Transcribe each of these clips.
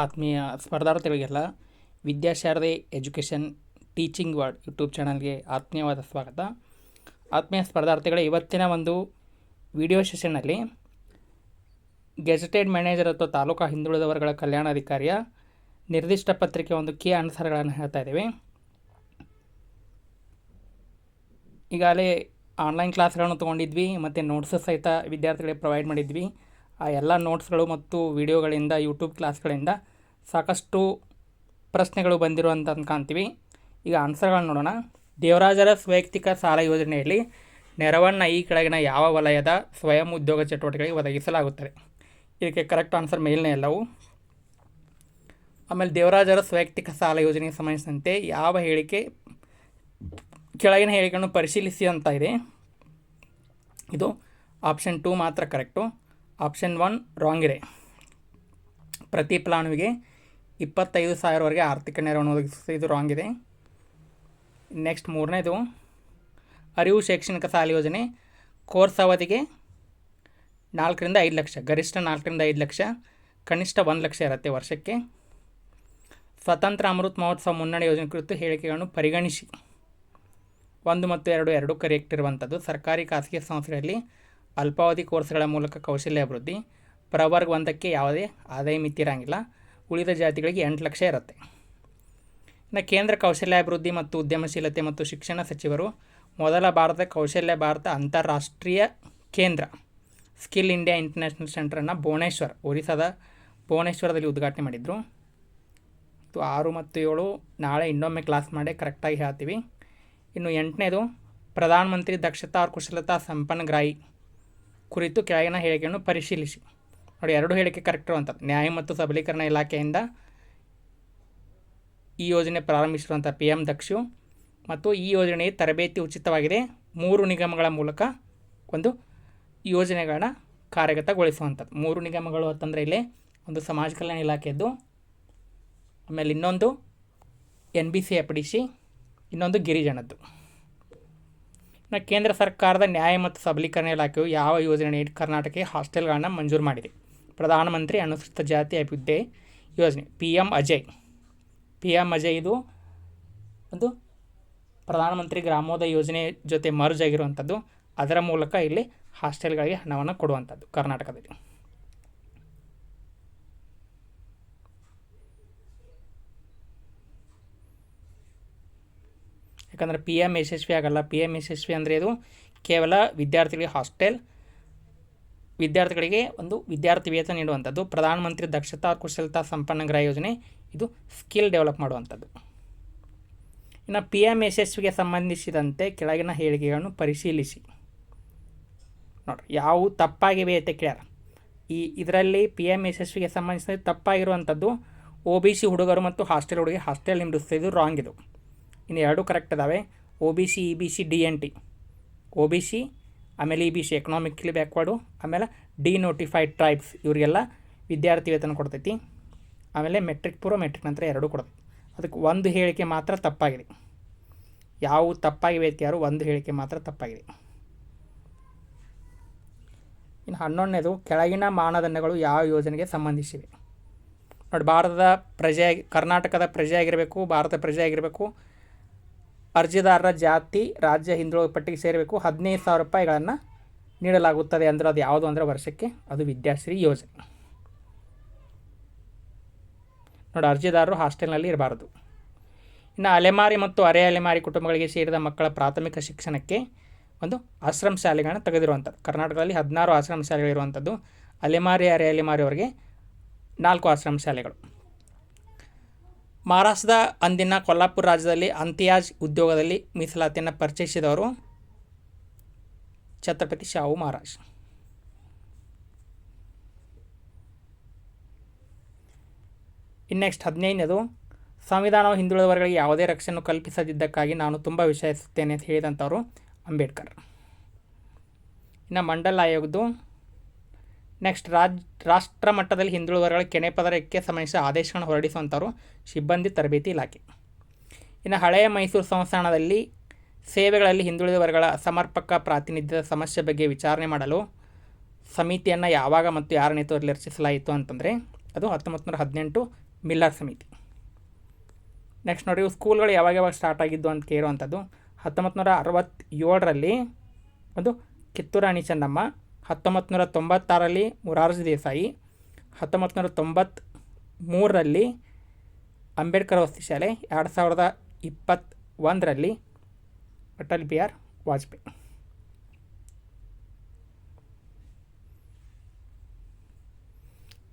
ಆತ್ಮೀಯ ಸ್ಪರ್ಧಾರ್ಥಿಗಳಿಗೆಲ್ಲ Vidyasharade education teaching word YouTube ಚಾನಲ್ಗೆ ಆತ್ಮೀಯವಾದ ಸ್ವಾಗತ. ಆತ್ಮೀಯ ಸ್ಪರ್ಧಾರ್ಥಿಗಳ ಇವತ್ತಿನ ಒಂದು ವಿಡಿಯೋ ಸೆಷನ್ನಲ್ಲಿ ಗೆಜೆಟೆಡ್ ಮ್ಯಾನೇಜರ್ ಅಥವಾ ತಾಲೂಕಾ ಹಿಂದುಳಿದ ವರ್ಗಗಳ ಕಲ್ಯಾಣಾಧಿಕಾರಿಯ ನಿರ್ದಿಷ್ಟ ಪತ್ರಿಕೆ ಒಂದು ಕೀ ಆನ್ಸರ್ಗಳನ್ನು ಹೇಳ್ತಾ ಇದ್ದೀವಿ. ಈಗಾಗಲೇ ಆನ್ಲೈನ್ ಕ್ಲಾಸ್ಗಳನ್ನು ತೊಗೊಂಡಿದ್ವಿ, ಮತ್ತು ನೋಟ್ಸಸ್ ಸಹಿತ ವಿದ್ಯಾರ್ಥಿಗಳಿಗೆ ಪ್ರೊವೈಡ್ ಮಾಡಿದ್ವಿ. ಆ ಎಲ್ಲ ನೋಟ್ಸ್ಗಳು ಮತ್ತು ವಿಡಿಯೋಗಳಿಂದ ಯೂಟ್ಯೂಬ್ ಕ್ಲಾಸ್ಗಳಿಂದ ಸಾಕಷ್ಟು ಪ್ರಶ್ನೆಗಳು ಬಂದಿರುವಂತ ಕಾಣ್ತೀವಿ. ಈಗ ಆನ್ಸರ್ಗಳನ್ನ ನೋಡೋಣ. ದೇವರಾಜರ ವೈಯಕ್ತಿಕ ಸಾಲ ಯೋಜನೆಯಲ್ಲಿ ನೆರವನ್ನು ಈ ಕೆಳಗಿನ ಯಾವ ವಲಯದ ಸ್ವಯಂ ಉದ್ಯೋಗ ಚಟುವಟಿಕೆಗಳಿಗೆ ಒದಗಿಸಲಾಗುತ್ತದೆ? ಇದಕ್ಕೆ ಕರೆಕ್ಟ್ ಆನ್ಸರ್ ಮೇಲಿನ ಎಲ್ಲವು. ಆಮೇಲೆ ದೇವರಾಜರ ವೈಯಕ್ತಿಕ ಸಾಲ ಯೋಜನೆಗೆ ಸಂಬಂಧಿಸಿದಂತೆ ಯಾವ ಹೇಳಿಕೆ ಕೆಳಗಿನ ಹೇಳಿಕೆಯನ್ನು ಪರಿಶೀಲಿಸಿ ಅಂತ ಇದೆ. ಇದು ಆಪ್ಷನ್ ಟು ಮಾತ್ರ ಕರೆಕ್ಟು ಆಪ್ಷನ್ ಒನ್ ರಾಂಗ್ ಇದೆ. ಪ್ರತಿ ಪ್ಲಾನುವಿಗೆ ಇಪ್ಪತ್ತೈದು ಸಾವಿರವರೆಗೆ ಆರ್ಥಿಕ ನೆರವನ್ನು ಒದಗಿಸುತ್ತೆ. ಇದು ರಾಂಗ್ ಇದೆ. ನೆಕ್ಸ್ಟ್ ಮೂರನೇದು, ಅರಿವು ಶೈಕ್ಷಣಿಕ ಸಾಲ ಯೋಜನೆ ಕೋರ್ಸ್ ಅವಧಿಗೆ ನಾಲ್ಕರಿಂದ ಐದು ಲಕ್ಷ, ಗರಿಷ್ಠ ನಾಲ್ಕರಿಂದ ಐದು ಲಕ್ಷ, ಕನಿಷ್ಠ ಒಂದು ಲಕ್ಷ ಇರುತ್ತೆ ವರ್ಷಕ್ಕೆ. ಸ್ವತಂತ್ರ ಅಮೃತ್ ಮಹೋತ್ಸವ ಮುನ್ನಡೆ ಯೋಜನೆ ಕುರಿತು ಹೇಳಿಕೆಗಳನ್ನು ಪರಿಗಣಿಸಿ. ಒಂದು ಮತ್ತು ಎರಡು ಎರಡು ಕರೆಕ್ಟ್ ಇರುವಂಥದ್ದು. ಸರ್ಕಾರಿ, ಖಾಸಗಿ ಸಂಸ್ಥೆಗಳಲ್ಲಿ ಅಲ್ಪಾವಧಿ ಕೋರ್ಸ್ಗಳ ಮೂಲಕ ಕೌಶಲ್ಯ ಅಭಿವೃದ್ಧಿ ಪ್ರವರ್ಗ ಒಂದಕ್ಕೆ ಯಾವುದೇ ಆದಾಯ ಮಿತಿ ಉಳಿದ ಜಾತಿಗಳಿಗೆ ಎಂಟು ಲಕ್ಷ ಇರುತ್ತೆ. ಇನ್ನು ಕೇಂದ್ರ ಕೌಶಲ್ಯಾಭಿವೃದ್ಧಿ ಮತ್ತು ಉದ್ಯಮಶೀಲತೆ ಮತ್ತು ಶಿಕ್ಷಣ ಸಚಿವರು ಮೊದಲ ಭಾರತ ಕೌಶಲ್ಯ ಭಾರತ ಅಂತಾರಾಷ್ಟ್ರೀಯ ಕೇಂದ್ರ, ಸ್ಕಿಲ್ ಇಂಡಿಯಾ ಇಂಟರ್ನ್ಯಾಷನಲ್ ಸೆಂಟರನ್ನು ಭುವನೇಶ್ವರ್, ಒರಿಸ್ಸಾದ ಭುವನೇಶ್ವರದಲ್ಲಿ ಉದ್ಘಾಟನೆ ಮಾಡಿದರು. ಮತ್ತು ಆರು ಮತ್ತು ಏಳು ನಾಳೆ ಇನ್ನೊಮ್ಮೆ ಕ್ಲಾಸ್ ಮಾಡಿ ಕರೆಕ್ಟಾಗಿ ಹೇಳ್ತೀವಿ. ಇನ್ನು ಎಂಟನೇದು, ಪ್ರಧಾನಮಂತ್ರಿ ದಕ್ಷತಾ, ಕುಶಲತಾ ಸಂಪನ್ನಗ್ರಾಹಿ ಕುರಿತು ಕೆಳಗಿನ ಹೇಳಿಕೆಯನ್ನು ಪರಿಶೀಲಿಸಿ. ನೋಡಿ, ಎರಡು ಹೇಳಿಕೆ ಕರೆಕ್ಟ್ ಅಂತ. ನ್ಯಾಯ ಮತ್ತು ಸಬಲೀಕರಣ ಇಲಾಖೆಯಿಂದ ಈ ಯೋಜನೆ ಪ್ರಾರಂಭಿಸಿರುವಂಥ ಪಿ ಎಂ ದಕ್ಷು ಮತ್ತು ಈ ಯೋಜನೆಯ ತರಬೇತಿ ಉಚಿತವಾಗಿದೆ. ಮೂರು ನಿಗಮಗಳ ಮೂಲಕ ಒಂದು ಯೋಜನೆಗಳನ್ನ ಕಾರ್ಯಗತಗೊಳಿಸುವಂಥದ್ದು. ಮೂರು ನಿಗಮಗಳು ಅಂತಂದರೆ ಇಲ್ಲಿ ಒಂದು ಸಮಾಜ ಕಲ್ಯಾಣ ಇಲಾಖೆಯದ್ದು ಆಮೇಲೆ ಇನ್ನೊಂದು N B C F D C, ಇನ್ನೊಂದು ಗಿರಿಜನದ್ದು. ಇನ್ನು ಕೇಂದ್ರ ಸರ್ಕಾರದ ನ್ಯಾಯ ಮತ್ತು ಸಬಲೀಕರಣ ಇಲಾಖೆಯು ಯಾವ ಯೋಜನೆ ಕರ್ನಾಟಕಕ್ಕೆ ಹಾಸ್ಟೆಲ್ಗಳನ್ನು ಮಂಜೂರು ಮಾಡಿದೆ? ಪ್ರಧಾನಮಂತ್ರಿ ಅನುಸೂಚಿತ ಜಾತಿ ಅಭಿವೃದ್ಧಿ ಯೋಜನೆ P M Ajay. P M Ajay ಇದು ಒಂದು ಪ್ರಧಾನಮಂತ್ರಿ ಗ್ರಾಮೋದಯ ಯೋಜನೆ ಜೊತೆ ಮರ್ಜ್ ಆಗಿರುವಂಥದ್ದು ಅದರ ಮೂಲಕ ಇಲ್ಲಿ ಹಾಸ್ಟೆಲ್ಗಳಿಗೆ ಹಣವನ್ನು ಕೊಡುವಂಥದ್ದು ಕರ್ನಾಟಕದಲ್ಲಿ. ಯಾಕಂದರೆ ಪಿ ಎಂ ಯಶಸ್ವಿ ಆಗಲ್ಲ. ಪಿ ಎಂ ಯಶಸ್ವಿ ಅಂದರೆ ಇದು ಕೇವಲ ವಿದ್ಯಾರ್ಥಿಗಳಿಗೆ ಹಾಸ್ಟೆಲ್ ವಿದ್ಯಾರ್ಥಿಗಳಿಗೆ ಒಂದು ವಿದ್ಯಾರ್ಥಿ ವೇತನ ನೀಡುವಂಥದ್ದು. ಪ್ರಧಾನಮಂತ್ರಿ ದಕ್ಷತಾ ಕುಶಲತಾ ಸಂಪನ್ನಗ್ರಹ ಯೋಜನೆ ಇದು ಸ್ಕಿಲ್ ಡೆವಲಪ್ ಮಾಡುವಂಥದ್ದು. ಇನ್ನು ಪಿ ಎಂ ಯಶಸ್ವಿಗೆ ಸಂಬಂಧಿಸಿದಂತೆ ಕೆಳಗಿನ ಹೇಳಿಕೆಗಳನ್ನು ಪರಿಶೀಲಿಸಿ. ನೋಡಿರಿ, ಯಾವ ತಪ್ಪಾಗಿವೆ ಅಂತ ಕೇಳ್ಯಾರ. ಈ ಇದರಲ್ಲಿ ಪಿ ಎಂ ಯಶಸ್ವಿಗೆ ಸಂಬಂಧಿಸಿದ ತಪ್ಪಾಗಿರುವಂಥದ್ದು ಒ ಬಿ ಸಿ ಹುಡುಗರು ಮತ್ತು ಹಾಸ್ಟೆಲ್ ಹುಡುಗಿ ಹಾಸ್ಟೆಲ್ ನಿಂದಿಸ್ತಿದ್ದು ರಾಂಗ್ ಇದು. ಇನ್ನು ಎರಡು ಕರೆಕ್ಟ್ ಇದ್ದಾವೆ O B C E B C D N T O B C ಆಮೇಲೆ E B C economically backward ಆಮೇಲೆ ಡಿ ನೋಟಿಫೈಡ್ ಟ್ರೈಬ್ಸ್ ಇವರಿಗೆಲ್ಲ ವಿದ್ಯಾರ್ಥಿ ವೇತನ ಕೊಡ್ತೈತಿ. ಆಮೇಲೆ ಮೆಟ್ರಿಕ್ ಪೂರ್ವ ಮೆಟ್ರಿಕ್ ನಂತರ ಎರಡೂ ಕೊಡ್ತೈತಿ. ಅದಕ್ಕೆ ಒಂದು ಹೇಳಿಕೆ ಮಾತ್ರ ತಪ್ಪಾಗಿದೆ. ಯಾವ ತಪ್ಪಾಗಿವೆ ಯಾರು ಒಂದು ಹೇಳಿಕೆ ಮಾತ್ರ ತಪ್ಪಾಗಿದೆ. ಇನ್ನು ಹನ್ನೊಂದನೇದು, ಕೆಳಗಿನ ಮಾನದಂಡಗಳು ಯಾವ ಯೋಜನೆಗೆ ಸಂಬಂಧಿಸಿವೆ? ನೋಡಿ, ಭಾರತದ ಪ್ರಜೆ ಕರ್ನಾಟಕದ ಪ್ರಜೆ ಆಗಿರಬೇಕು ಭಾರತ ಪ್ರಜೆ ಆಗಿರಬೇಕು ಅರ್ಜಿದಾರರ ಜಾತಿ, ರಾಜ್ಯ ಹಿಂದುಳಿದ ಪಟ್ಟಿಗೆ ಸೇರಬೇಕು. ಹದಿನೈದು ಸಾವಿರ ರೂಪಾಯಿಗಳನ್ನು ನೀಡಲಾಗುತ್ತದೆ ಅಂದರೆ ಅದು ಯಾವುದು ಅಂದರೆ ವರ್ಷಕ್ಕೆ? ಅದು ವಿದ್ಯಾಶ್ರೀ ಯೋಜನೆ. ನೋಡಿ, ಅರ್ಜಿದಾರರು ಹಾಸ್ಟೆಲ್ನಲ್ಲಿ ಇರಬಾರ್ದು. ಇನ್ನು ಅಲೆಮಾರಿ ಮತ್ತು ಅರೆ ಅಲೆಮಾರಿ ಕುಟುಂಬಗಳಿಗೆ ಸೇರಿದ ಮಕ್ಕಳ ಪ್ರಾಥಮಿಕ ಶಿಕ್ಷಣಕ್ಕೆ ಒಂದು ಆಶ್ರಮ ಶಾಲೆಗಳನ್ನು ತೆಗೆದಿರುವಂಥದ್ದು. ಕರ್ನಾಟಕದಲ್ಲಿ ಹದಿನಾರು ಆಶ್ರಮ ಶಾಲೆಗಳಿರುವಂಥದ್ದು. ಅಲೆಮಾರಿ, ಅರೆ ಅಲೆಮಾರಿ ಅವರಿಗೆ ನಾಲ್ಕು ಆಶ್ರಮ ಶಾಲೆಗಳು. ಮಹಾರಾಷ್ಟ್ರದ ಅಂದಿನ ಕೊಲ್ಲಾಪುರ ರಾಜ್ಯದಲ್ಲಿ ಅಂತಿಯಾಜ್ ಉದ್ಯೋಗದಲ್ಲಿ ಮೀಸಲಾತಿಯನ್ನು ಪರಿಚಯಿಸಿದವರು ಛತ್ರಪತಿ ಶಾಹು ಮಹಾರಾಜ್. ಇನ್ನು ನೆಕ್ಸ್ಟ್ ಹದಿನೈದನೇದು, ಸಂವಿಧಾನವು ಹಿಂದುಳಿದ ವರ್ಗಗಳಿಗೆ ಯಾವುದೇ ರಕ್ಷಣೆ ಕಲ್ಪಿಸದಿದ್ದಕ್ಕಾಗಿ ನಾನು ತುಂಬ ವಿಷಯಿಸುತ್ತೇನೆ ಅಂತ ಹೇಳಿದಂಥವರು ಅಂಬೇಡ್ಕರ್. ಇನ್ನು ಮಂಡಲ ಆಯೋಗದ್ದು ನೆಕ್ಸ್ಟ್ ರಾಜ್, ರಾಷ್ಟ್ರ ಮಟ್ಟದಲ್ಲಿ ಹಿಂದುಳಿದ ವರ್ಗಗಳ ಕೆನೆ ಪದರಕ್ಕೆ ಸಂಬಂಧಿಸಿದ ಆದೇಶಗಳನ್ನು ಹೊರಡಿಸುವಂಥವ್ರು ಸಿಬ್ಬಂದಿ ತರಬೇತಿ ಇಲಾಖೆ. ಇನ್ನು ಹಳೆಯ ಮೈಸೂರು ಸಂಸ್ಥಾನದಲ್ಲಿ ಸೇವೆಗಳಲ್ಲಿ ಹಿಂದುಳಿದ ವರ್ಗಗಳ ಸಮರ್ಪಕ ಪ್ರಾತಿನಿಧ್ಯದ ಸಮಸ್ಯೆ ಬಗ್ಗೆ ವಿಚಾರಣೆ ಮಾಡಲು ಸಮಿತಿಯನ್ನು ಯಾವಾಗ ಮತ್ತು ಯಾರ ನೇತೃತ್ವದಲ್ಲಿ ರಚಿಸಲಾಯಿತು ಅಂತಂದರೆ ಅದು ಹತ್ತೊಂಬತ್ತು ನೂರ ಹದಿನೆಂಟು ಮಿಲ್ಲರ್ ಸಮಿತಿ. ನೆಕ್ಸ್ಟ್ ನೋಡಿ ಸ್ಕೂಲ್ಗಳು ಯಾವಾಗ ಯಾವಾಗ ಸ್ಟಾರ್ಟ್ ಆಗಿದ್ದು ಅಂತ ಕೇಳುವಂಥದ್ದು. ಹತ್ತೊಂಬತ್ತು ನೂರ ಅರವತ್ತೇಳರಲ್ಲಿ ಒಂದು ಕಿತ್ತೂರಾಣಿ ಚೆನ್ನಮ್ಮ ಹತ್ತೊಂಬತ್ತು ನೂರ ತೊಂಬತ್ತಾರರಲ್ಲಿ ಮುರಾರ್ಜಿ ದೇಸಾಯಿ ಹತ್ತೊಂಬತ್ತು ನೂರ ತೊಂಬತ್ತ್ ಮೂರರಲ್ಲಿ ಅಂಬೇಡ್ಕರ್ ವಸತಿ ಶಾಲೆ, ಎರಡು ಸಾವಿರದ ಇಪ್ಪತ್ತೊಂದರಲ್ಲಿ ಅಟಲ್ ಬಿಹಾರ್ ವಾಜಪೇಯಿ.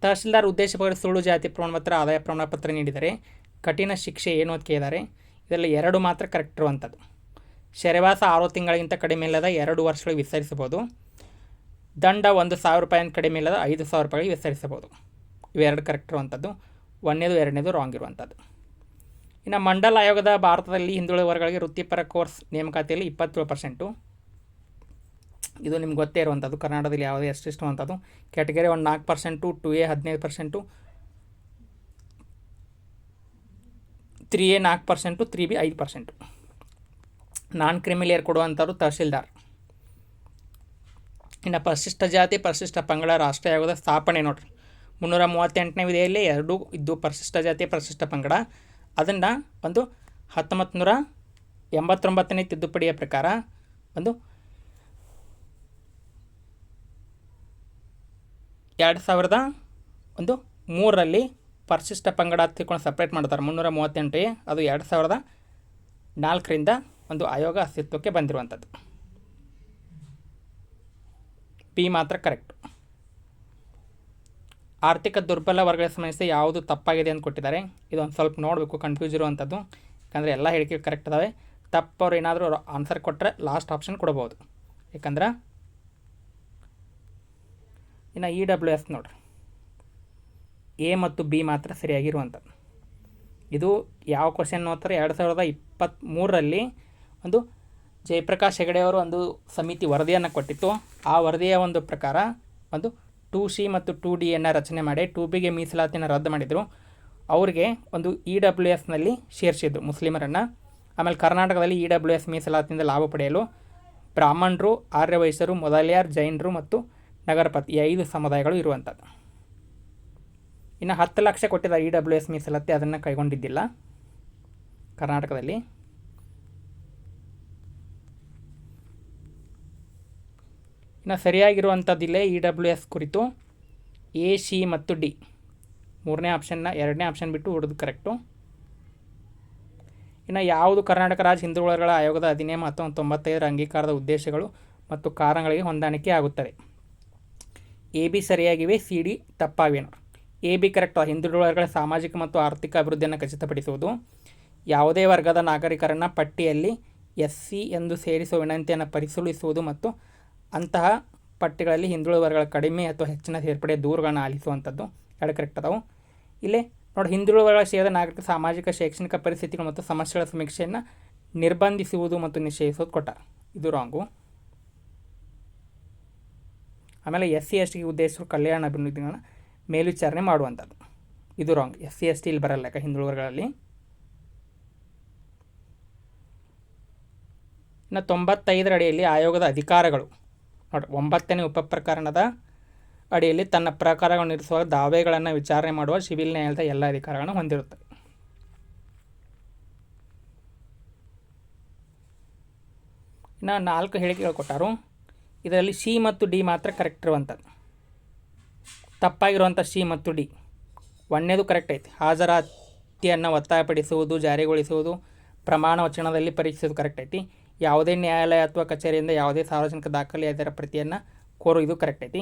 ತಹಶೀಲ್ದಾರ್ ಉದ್ದೇಶಪೂರ್ವಕ ಸುಳ್ಳು ಜಾತಿ ಪ್ರಮಾಣಪತ್ರ ಆದಾಯ ಪ್ರಮಾಣಪತ್ರ ನೀಡಿದರೆ ಕಠಿಣ ಶಿಕ್ಷೆ ಏನು ಅಂತ ಕೇಳಿದ್ದಾರೆ ಇದರಲ್ಲಿ ಎರಡು ಮಾತ್ರ ಕರೆಕ್ಟ್ ಇರುವಂಥದ್ದು. ಸೆರೆವಾಸ ಆರು ತಿಂಗಳಿಗಿಂತ ಕಡಿಮೆ ಇಲ್ಲದ ಎರಡು ವರ್ಷಗಳಿಗೆ ವಿಸ್ತರಿಸಬಹುದು. ದಂಡ ಒಂದು ಸಾವಿರ ರೂಪಾಯಿನ ಕಡಿಮೆ ಇಲ್ಲದ ಐದು ಸಾವಿರ ರೂಪಾಯಿಗೆ ವಿಸ್ತರಿಸಬಹುದು. ಇವೆರಡು ಕರೆಕ್ಟ್ ಇರುವಂಥದ್ದು. ಒಂದನೇದು, ಎರಡನೇದು ರಾಂಗ್ ಇರುವಂಥದ್ದು. ಇನ್ನು ಮಂಡಲ ಆಯೋಗದ ಭಾರತದಲ್ಲಿ ಹಿಂದುಳಿದ ವರ್ಗಗಳಿಗೆ ವೃತ್ತಿಪರ ಕೋರ್ಸ್ ನೇಮಕಾತಿಯಲ್ಲಿ ಇಪ್ಪತ್ತೇಳು ಪರ್ಸೆಂಟು ಇದು ನಿಮ್ಗೆ ಗೊತ್ತೇ ಇರುವಂಥದ್ದು. ಕರ್ನಾಟಕದಲ್ಲಿ ಯಾವುದೇ ಎಷ್ಟಿಷ್ಟು ಅಂಥದ್ದು ಕ್ಯಾಟಗರಿ ಒಂದು ನಾಲ್ಕು ಪರ್ಸೆಂಟು ಟು ಎ ಹದಿನೈದು ಪರ್ಸೆಂಟು ತ್ರೀ ಎ ನಾಲ್ಕು ಪರ್ಸೆಂಟು ತ್ರೀ ಬಿ ಐದು ಪರ್ಸೆಂಟು ನಾನ್ ಕ್ರಿಮಿಲಿಯರ್ ಕೊಡುವಂಥವ್ರು ತಹಶೀಲ್ದಾರ್. ಇನ್ನು ಪರಿಶಿಷ್ಟ ಜಾತಿ, ಪರಿಶಿಷ್ಟ ಪಂಗಡ ರಾಷ್ಟ್ರ ಆಯೋಗದ ಸ್ಥಾಪನೆ ನೋಡ್ರಿ. ಮುನ್ನೂರ ಮೂವತ್ತೆಂಟನೇ ವಿಧಿಯಲ್ಲಿ ಎರಡೂ ಇದ್ದು ಪರಿಶಿಷ್ಟ ಜಾತಿ, ಪರಿಶಿಷ್ಟ ಪಂಗಡ. ಅದನ್ನು ಒಂದು ಹತ್ತೊಂಬತ್ತು ನೂರ ಎಂಬತ್ತೊಂಬತ್ತನೇ ತಿದ್ದುಪಡಿಯ ಪ್ರಕಾರ ಒಂದು ಎರಡು ಸಾವಿರದ ಒಂದು ಮೂರರಲ್ಲಿ ಪರಿಶಿಷ್ಟ ಪಂಗಡ ತಿಳ್ಕೊಂಡು ಸಪ್ರೇಟ್ ಮಾಡ್ತಾರೆ ಮುನ್ನೂರ ಮೂವತ್ತೆಂಟು ಅದು ಎರಡು ಸಾವಿರದ ನಾಲ್ಕರಿಂದ ಒಂದು ಆಯೋಗ ಅಸ್ತಿತ್ವಕ್ಕೆ ಬಂದಿರುವಂಥದ್ದು. ಪಿ ಮಾತ್ರ ಕರೆಕ್ಟ್ ಆರ್ಥಿಕ ದುರ್ಬಲ ವರ್ಗದ ಸಮಸ್ಯೆ ಯಾವುದು ತಪ್ಪಾಗಿದೆ ಅಂತ ಕೊಟ್ಟಿದ್ದಾರೆ. ಇದೊಂದು ಸ್ವಲ್ಪ ನೋಡಬೇಕು ಕನ್ಫ್ಯೂಸ್ ಇರುವಂಥದ್ದು ಯಾಕಂದರೆ ಎಲ್ಲ ಹೇಳಿಕೆ ಕರೆಕ್ಟ್ ಇದಾವೆ ತಪ್ಪವ್ರು ಏನಾದರೂ ಆನ್ಸರ್ ಕೊಟ್ಟರೆ ಲಾಸ್ಟ್ ಆಪ್ಷನ್ ಕೊಡ್ಬೋದು. ಯಾಕಂದ್ರೆ ಇನ್ನು ಇ ಡಬ್ಲ್ಯೂ ಎಸ್ ನೋಡ್ರಿ. ಎ ಮತ್ತು ಬಿ ಮಾತ್ರ ಸರಿಯಾಗಿರುವಂಥದ್ದು ಇದು ಯಾವ ಕ್ವಶನ್ ನೋಡ್ತಾರೆ? ಎರಡು ಸಾವಿರದ ಇಪ್ಪತ್ತ್ಮೂರರಲ್ಲಿ ಒಂದು ಜಯಪ್ರಕಾಶ್ ಹೆಗಡೆ ಅವರು ಒಂದು ಸಮಿತಿ ವರದಿಯನ್ನು ಕೊಟ್ಟಿತ್ತು. ಆ ವರದಿಯ ಒಂದು ಪ್ರಕಾರ ಒಂದು ಟು ಸಿ ಮತ್ತು ಟು ಡಿಯನ್ನು ರಚನೆ ಮಾಡಿ ಟು ಬಿಗೆ ಮೀಸಲಾತಿಯನ್ನು ರದ್ದು ಮಾಡಿದರು. ಅವರಿಗೆ ಒಂದು ಇ ಡಬ್ಲ್ಯೂ ಎಸ್ನಲ್ಲಿ ಸೇರಿಸಿದ್ರು ಮುಸ್ಲಿಮರನ್ನು. ಆಮೇಲೆ ಕರ್ನಾಟಕದಲ್ಲಿ ಇ ಡಬ್ಲ್ಯೂ ಎಸ್ ಮೀಸಲಾತಿಯಿಂದ ಲಾಭ ಪಡೆಯಲು ಬ್ರಾಹ್ಮಣರು, ಆರ್ಯವೈಶ್ಯರು, ಮೊದಲಿಯಾರ್, ಜೈನರು ಮತ್ತು ನಗರಪತಿ ಈ ಐದು ಸಮುದಾಯಗಳು ಇರುವಂಥದ್ದು. ಇನ್ನು ಹತ್ತು ಲಕ್ಷ ಕೊಟ್ಟಿದ್ದಾರೆ ಇ ಡಬ್ಲ್ಯೂ ಎಸ್ ಮೀಸಲಾತಿ ಅದನ್ನು ಕೈಗೊಂಡಿದ್ದಿಲ್ಲ ಕರ್ನಾಟಕದಲ್ಲಿ. ಇನ್ನು ಸರಿಯಾಗಿರುವಂಥದ್ದಿಲ್ಲೇ ಇ ಡಬ್ಲ್ಯೂ ಎಸ್ ಕುರಿತು ಎ ಸಿ ಮತ್ತು ಡಿ ಮೂರನೇ ಆಪ್ಷನ್ನ ಎರಡನೇ ಆಪ್ಷನ್ ಬಿಟ್ಟು ಹೊಡೆದು ಕರೆಕ್ಟು ಇನ್ನು ಯಾವುದು ಕರ್ನಾಟಕ ರಾಜ್ಯ ಹಿಂದುಳಿದಗಳ ಆಯೋಗದ ಅಧಿನಿಯಮ ಹತ್ತೊಂಬತ್ತು ತೊಂಬತ್ತೈದರ ಅಂಗೀಕಾರದ ಉದ್ದೇಶಗಳು ಮತ್ತು ಕಾರಣಗಳಿಗೆ ಹೊಂದಾಣಿಕೆ ಆಗುತ್ತದೆ. ಎ ಬಿ ಸರಿಯಾಗಿವೆ ಸಿ ಡಿ ತಪ್ಪಾಗಿವೆ ಎ ಬಿ ಕರೆಕ್ಟ್ ಹಿಂದುಳಿದವರ್ಗಗಳ ಸಾಮಾಜಿಕ ಮತ್ತು ಆರ್ಥಿಕ ಅಭಿವೃದ್ಧಿಯನ್ನು ಖಚಿತಪಡಿಸುವುದು. ಯಾವುದೇ ವರ್ಗದ ನಾಗರಿಕರನ್ನು ಪಟ್ಟಿಯಲ್ಲಿ ಎಸ್ ಸಿ ಎಂದು ಸೇರಿಸುವ ವಿನಂತಿಯನ್ನು ಪರಿಶೀಲಿಸುವುದು ಮತ್ತು ಅಂತಹ ಪಟ್ಟಿಗಳಲ್ಲಿ ಹಿಂದುಳಿದ ವರ್ಗಗಳ ಕಡಿಮೆ ಅಥವಾ ಹೆಚ್ಚಿನ ಸೇರ್ಪಡೆ ದೂರುಗಳನ್ನು ಆಲಿಸುವಂಥದ್ದು ಎರಡು ಕರೆಕ್ಟ್ ಅದಾವು. ಇಲ್ಲಿ ನೋಡಿ ಹಿಂದುಳಿದ ವರ್ಗಗಳ ಸೇರಿದ ನಾಗರಿಕ ಸಾಮಾಜಿಕ, ಶೈಕ್ಷಣಿಕ ಪರಿಸ್ಥಿತಿಗಳು ಮತ್ತು ಸಮಸ್ಯೆಗಳ ಸಮೀಕ್ಷೆಯನ್ನು ನಿರ್ಬಂಧಿಸುವುದು ಮತ್ತು ನಿಶ್ಚಯಿಸೋದು ಕೊಟ್ಟ. ಇದು ರಾಂಗು ಆಮೇಲೆ ಎಸ್ ಸಿ, ಎಸ್ ಟಿಗೆ ಉದ್ದೇಶಿಸುವ ಕಲ್ಯಾಣ ಅಭಿವೃದ್ಧಿಗಳನ್ನು ಮೇಲ್ವಿಚಾರಣೆ ಮಾಡುವಂಥದ್ದು. ಇದು wrong S C, S T ಇಲ್ಲಿ ಬರಲ್ಲ ಯಾಕೆ ಹಿಂದುಳಿದ ವರ್ಗಗಳಲ್ಲಿ ಇನ್ನು ತೊಂಬತ್ತೈದರ ಅಡಿಯಲ್ಲಿ ಆಯೋಗದ ಅಧಿಕಾರಗಳು. ಒಂಬತ್ತನೇ ಉಪಪ್ರಕರಣದ ಅಡಿಯಲ್ಲಿ ತನ್ನ ಪ್ರಕಾರಗಳನ್ನು ಇರಿಸುವಾಗ ದಾವೆಗಳನ್ನು ವಿಚಾರಣೆ ಮಾಡುವ ಸಿವಿಲ್ ನ್ಯಾಯಾಲಯದ ಎಲ್ಲ ಅಧಿಕಾರಗಳನ್ನು ಹೊಂದಿರುತ್ತದೆ ಇನ್ನು ನಾಲ್ಕು ಹೇಳಿಕೆಗಳು ಕೊಟ್ಟರು. ಇದರಲ್ಲಿ ಸಿ ಮತ್ತು ಡಿ ಮಾತ್ರ ಕರೆಕ್ಟ್ ಇರುವಂಥದ್ದು. ತಪ್ಪಾಗಿರುವಂಥ ಸಿ ಮತ್ತು ಡಿ. ಒಂದನೇದು ಕರೆಕ್ಟ್ ಐತಿ. ಹಾಜರಾತಿಯನ್ನು ಒತ್ತಾಯಪಡಿಸುವುದು, ಜಾರಿಗೊಳಿಸುವುದು, ಪ್ರಮಾಣ ವಚನದಲ್ಲಿ ಪರೀಕ್ಷಿಸೋದು ಕರೆಕ್ಟ್ ಐತಿ. ಯಾವುದೇ ನ್ಯಾಯಾಲಯ ಅಥವಾ ಕಚೇರಿಯಿಂದ ಯಾವುದೇ ಸಾರ್ವಜನಿಕ ದಾಖಲೆ ಅದರ ಪ್ರತಿಯನ್ನು ಕೋರು, ಇದು ಕರೆಕ್ಟ್ ಐತಿ.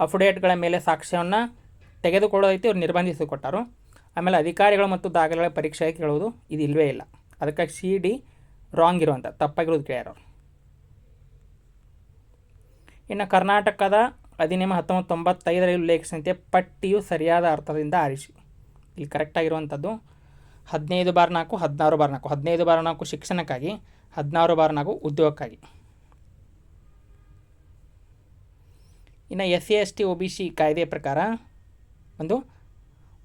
ಅಫಿಡೇಟ್ಗಳ ಮೇಲೆ ಸಾಕ್ಷ್ಯವನ್ನು ತೆಗೆದುಕೊಳ್ಳೋದೈತಿ ಅವ್ರು ನಿರ್ಬಂಧಿಸಿಕೊಟ್ಟರು ಆಮೇಲೆ ಅಧಿಕಾರಿಗಳು ಮತ್ತು ದಾಖಲೆಗಳ ಪರೀಕ್ಷೆ ಕೇಳುವುದು ಇದು ಇಲ್ಲವೇ ಇಲ್ಲ. ಅದಕ್ಕಾಗಿ ಸಿ ಡಿ ರಾಂಗ್ ಇರುವಂಥ ತಪ್ಪಾಗಿರೋದು ಕೇಳ್ಯಾರ ಅವ್ರು. ಇನ್ನು ಕರ್ನಾಟಕದ ಅಧಿನಿಯಮ ಹತ್ತೊಂಬತ್ತು ತೊಂಬತ್ತೈದರಲ್ಲಿ ಉಲ್ಲೇಖಿಸಿದಂತೆ ಪಟ್ಟಿಯು ಸರಿಯಾದ ಅರ್ಥದಿಂದ ಆರಿಸಿ. ಇಲ್ಲಿ ಕರೆಕ್ಟಾಗಿರುವಂಥದ್ದು ಹದಿನೈದು ಬಾರ್ ನಾಲ್ಕು, ಹದಿನಾರು ಬಾರ್ ನಾಲ್ಕು. ಹದಿನೈದು ಬಾರ್ ನಾಲ್ಕು ಶಿಕ್ಷಣಕ್ಕಾಗಿ, ಹದಿನಾರು ಬಾರ್ ನಾಲ್ಕು ಉದ್ಯೋಗಕ್ಕಾಗಿ. ಇನ್ನು S C S T, O B C ಕಾಯ್ದೆಯ ಪ್ರಕಾರ ಒಂದು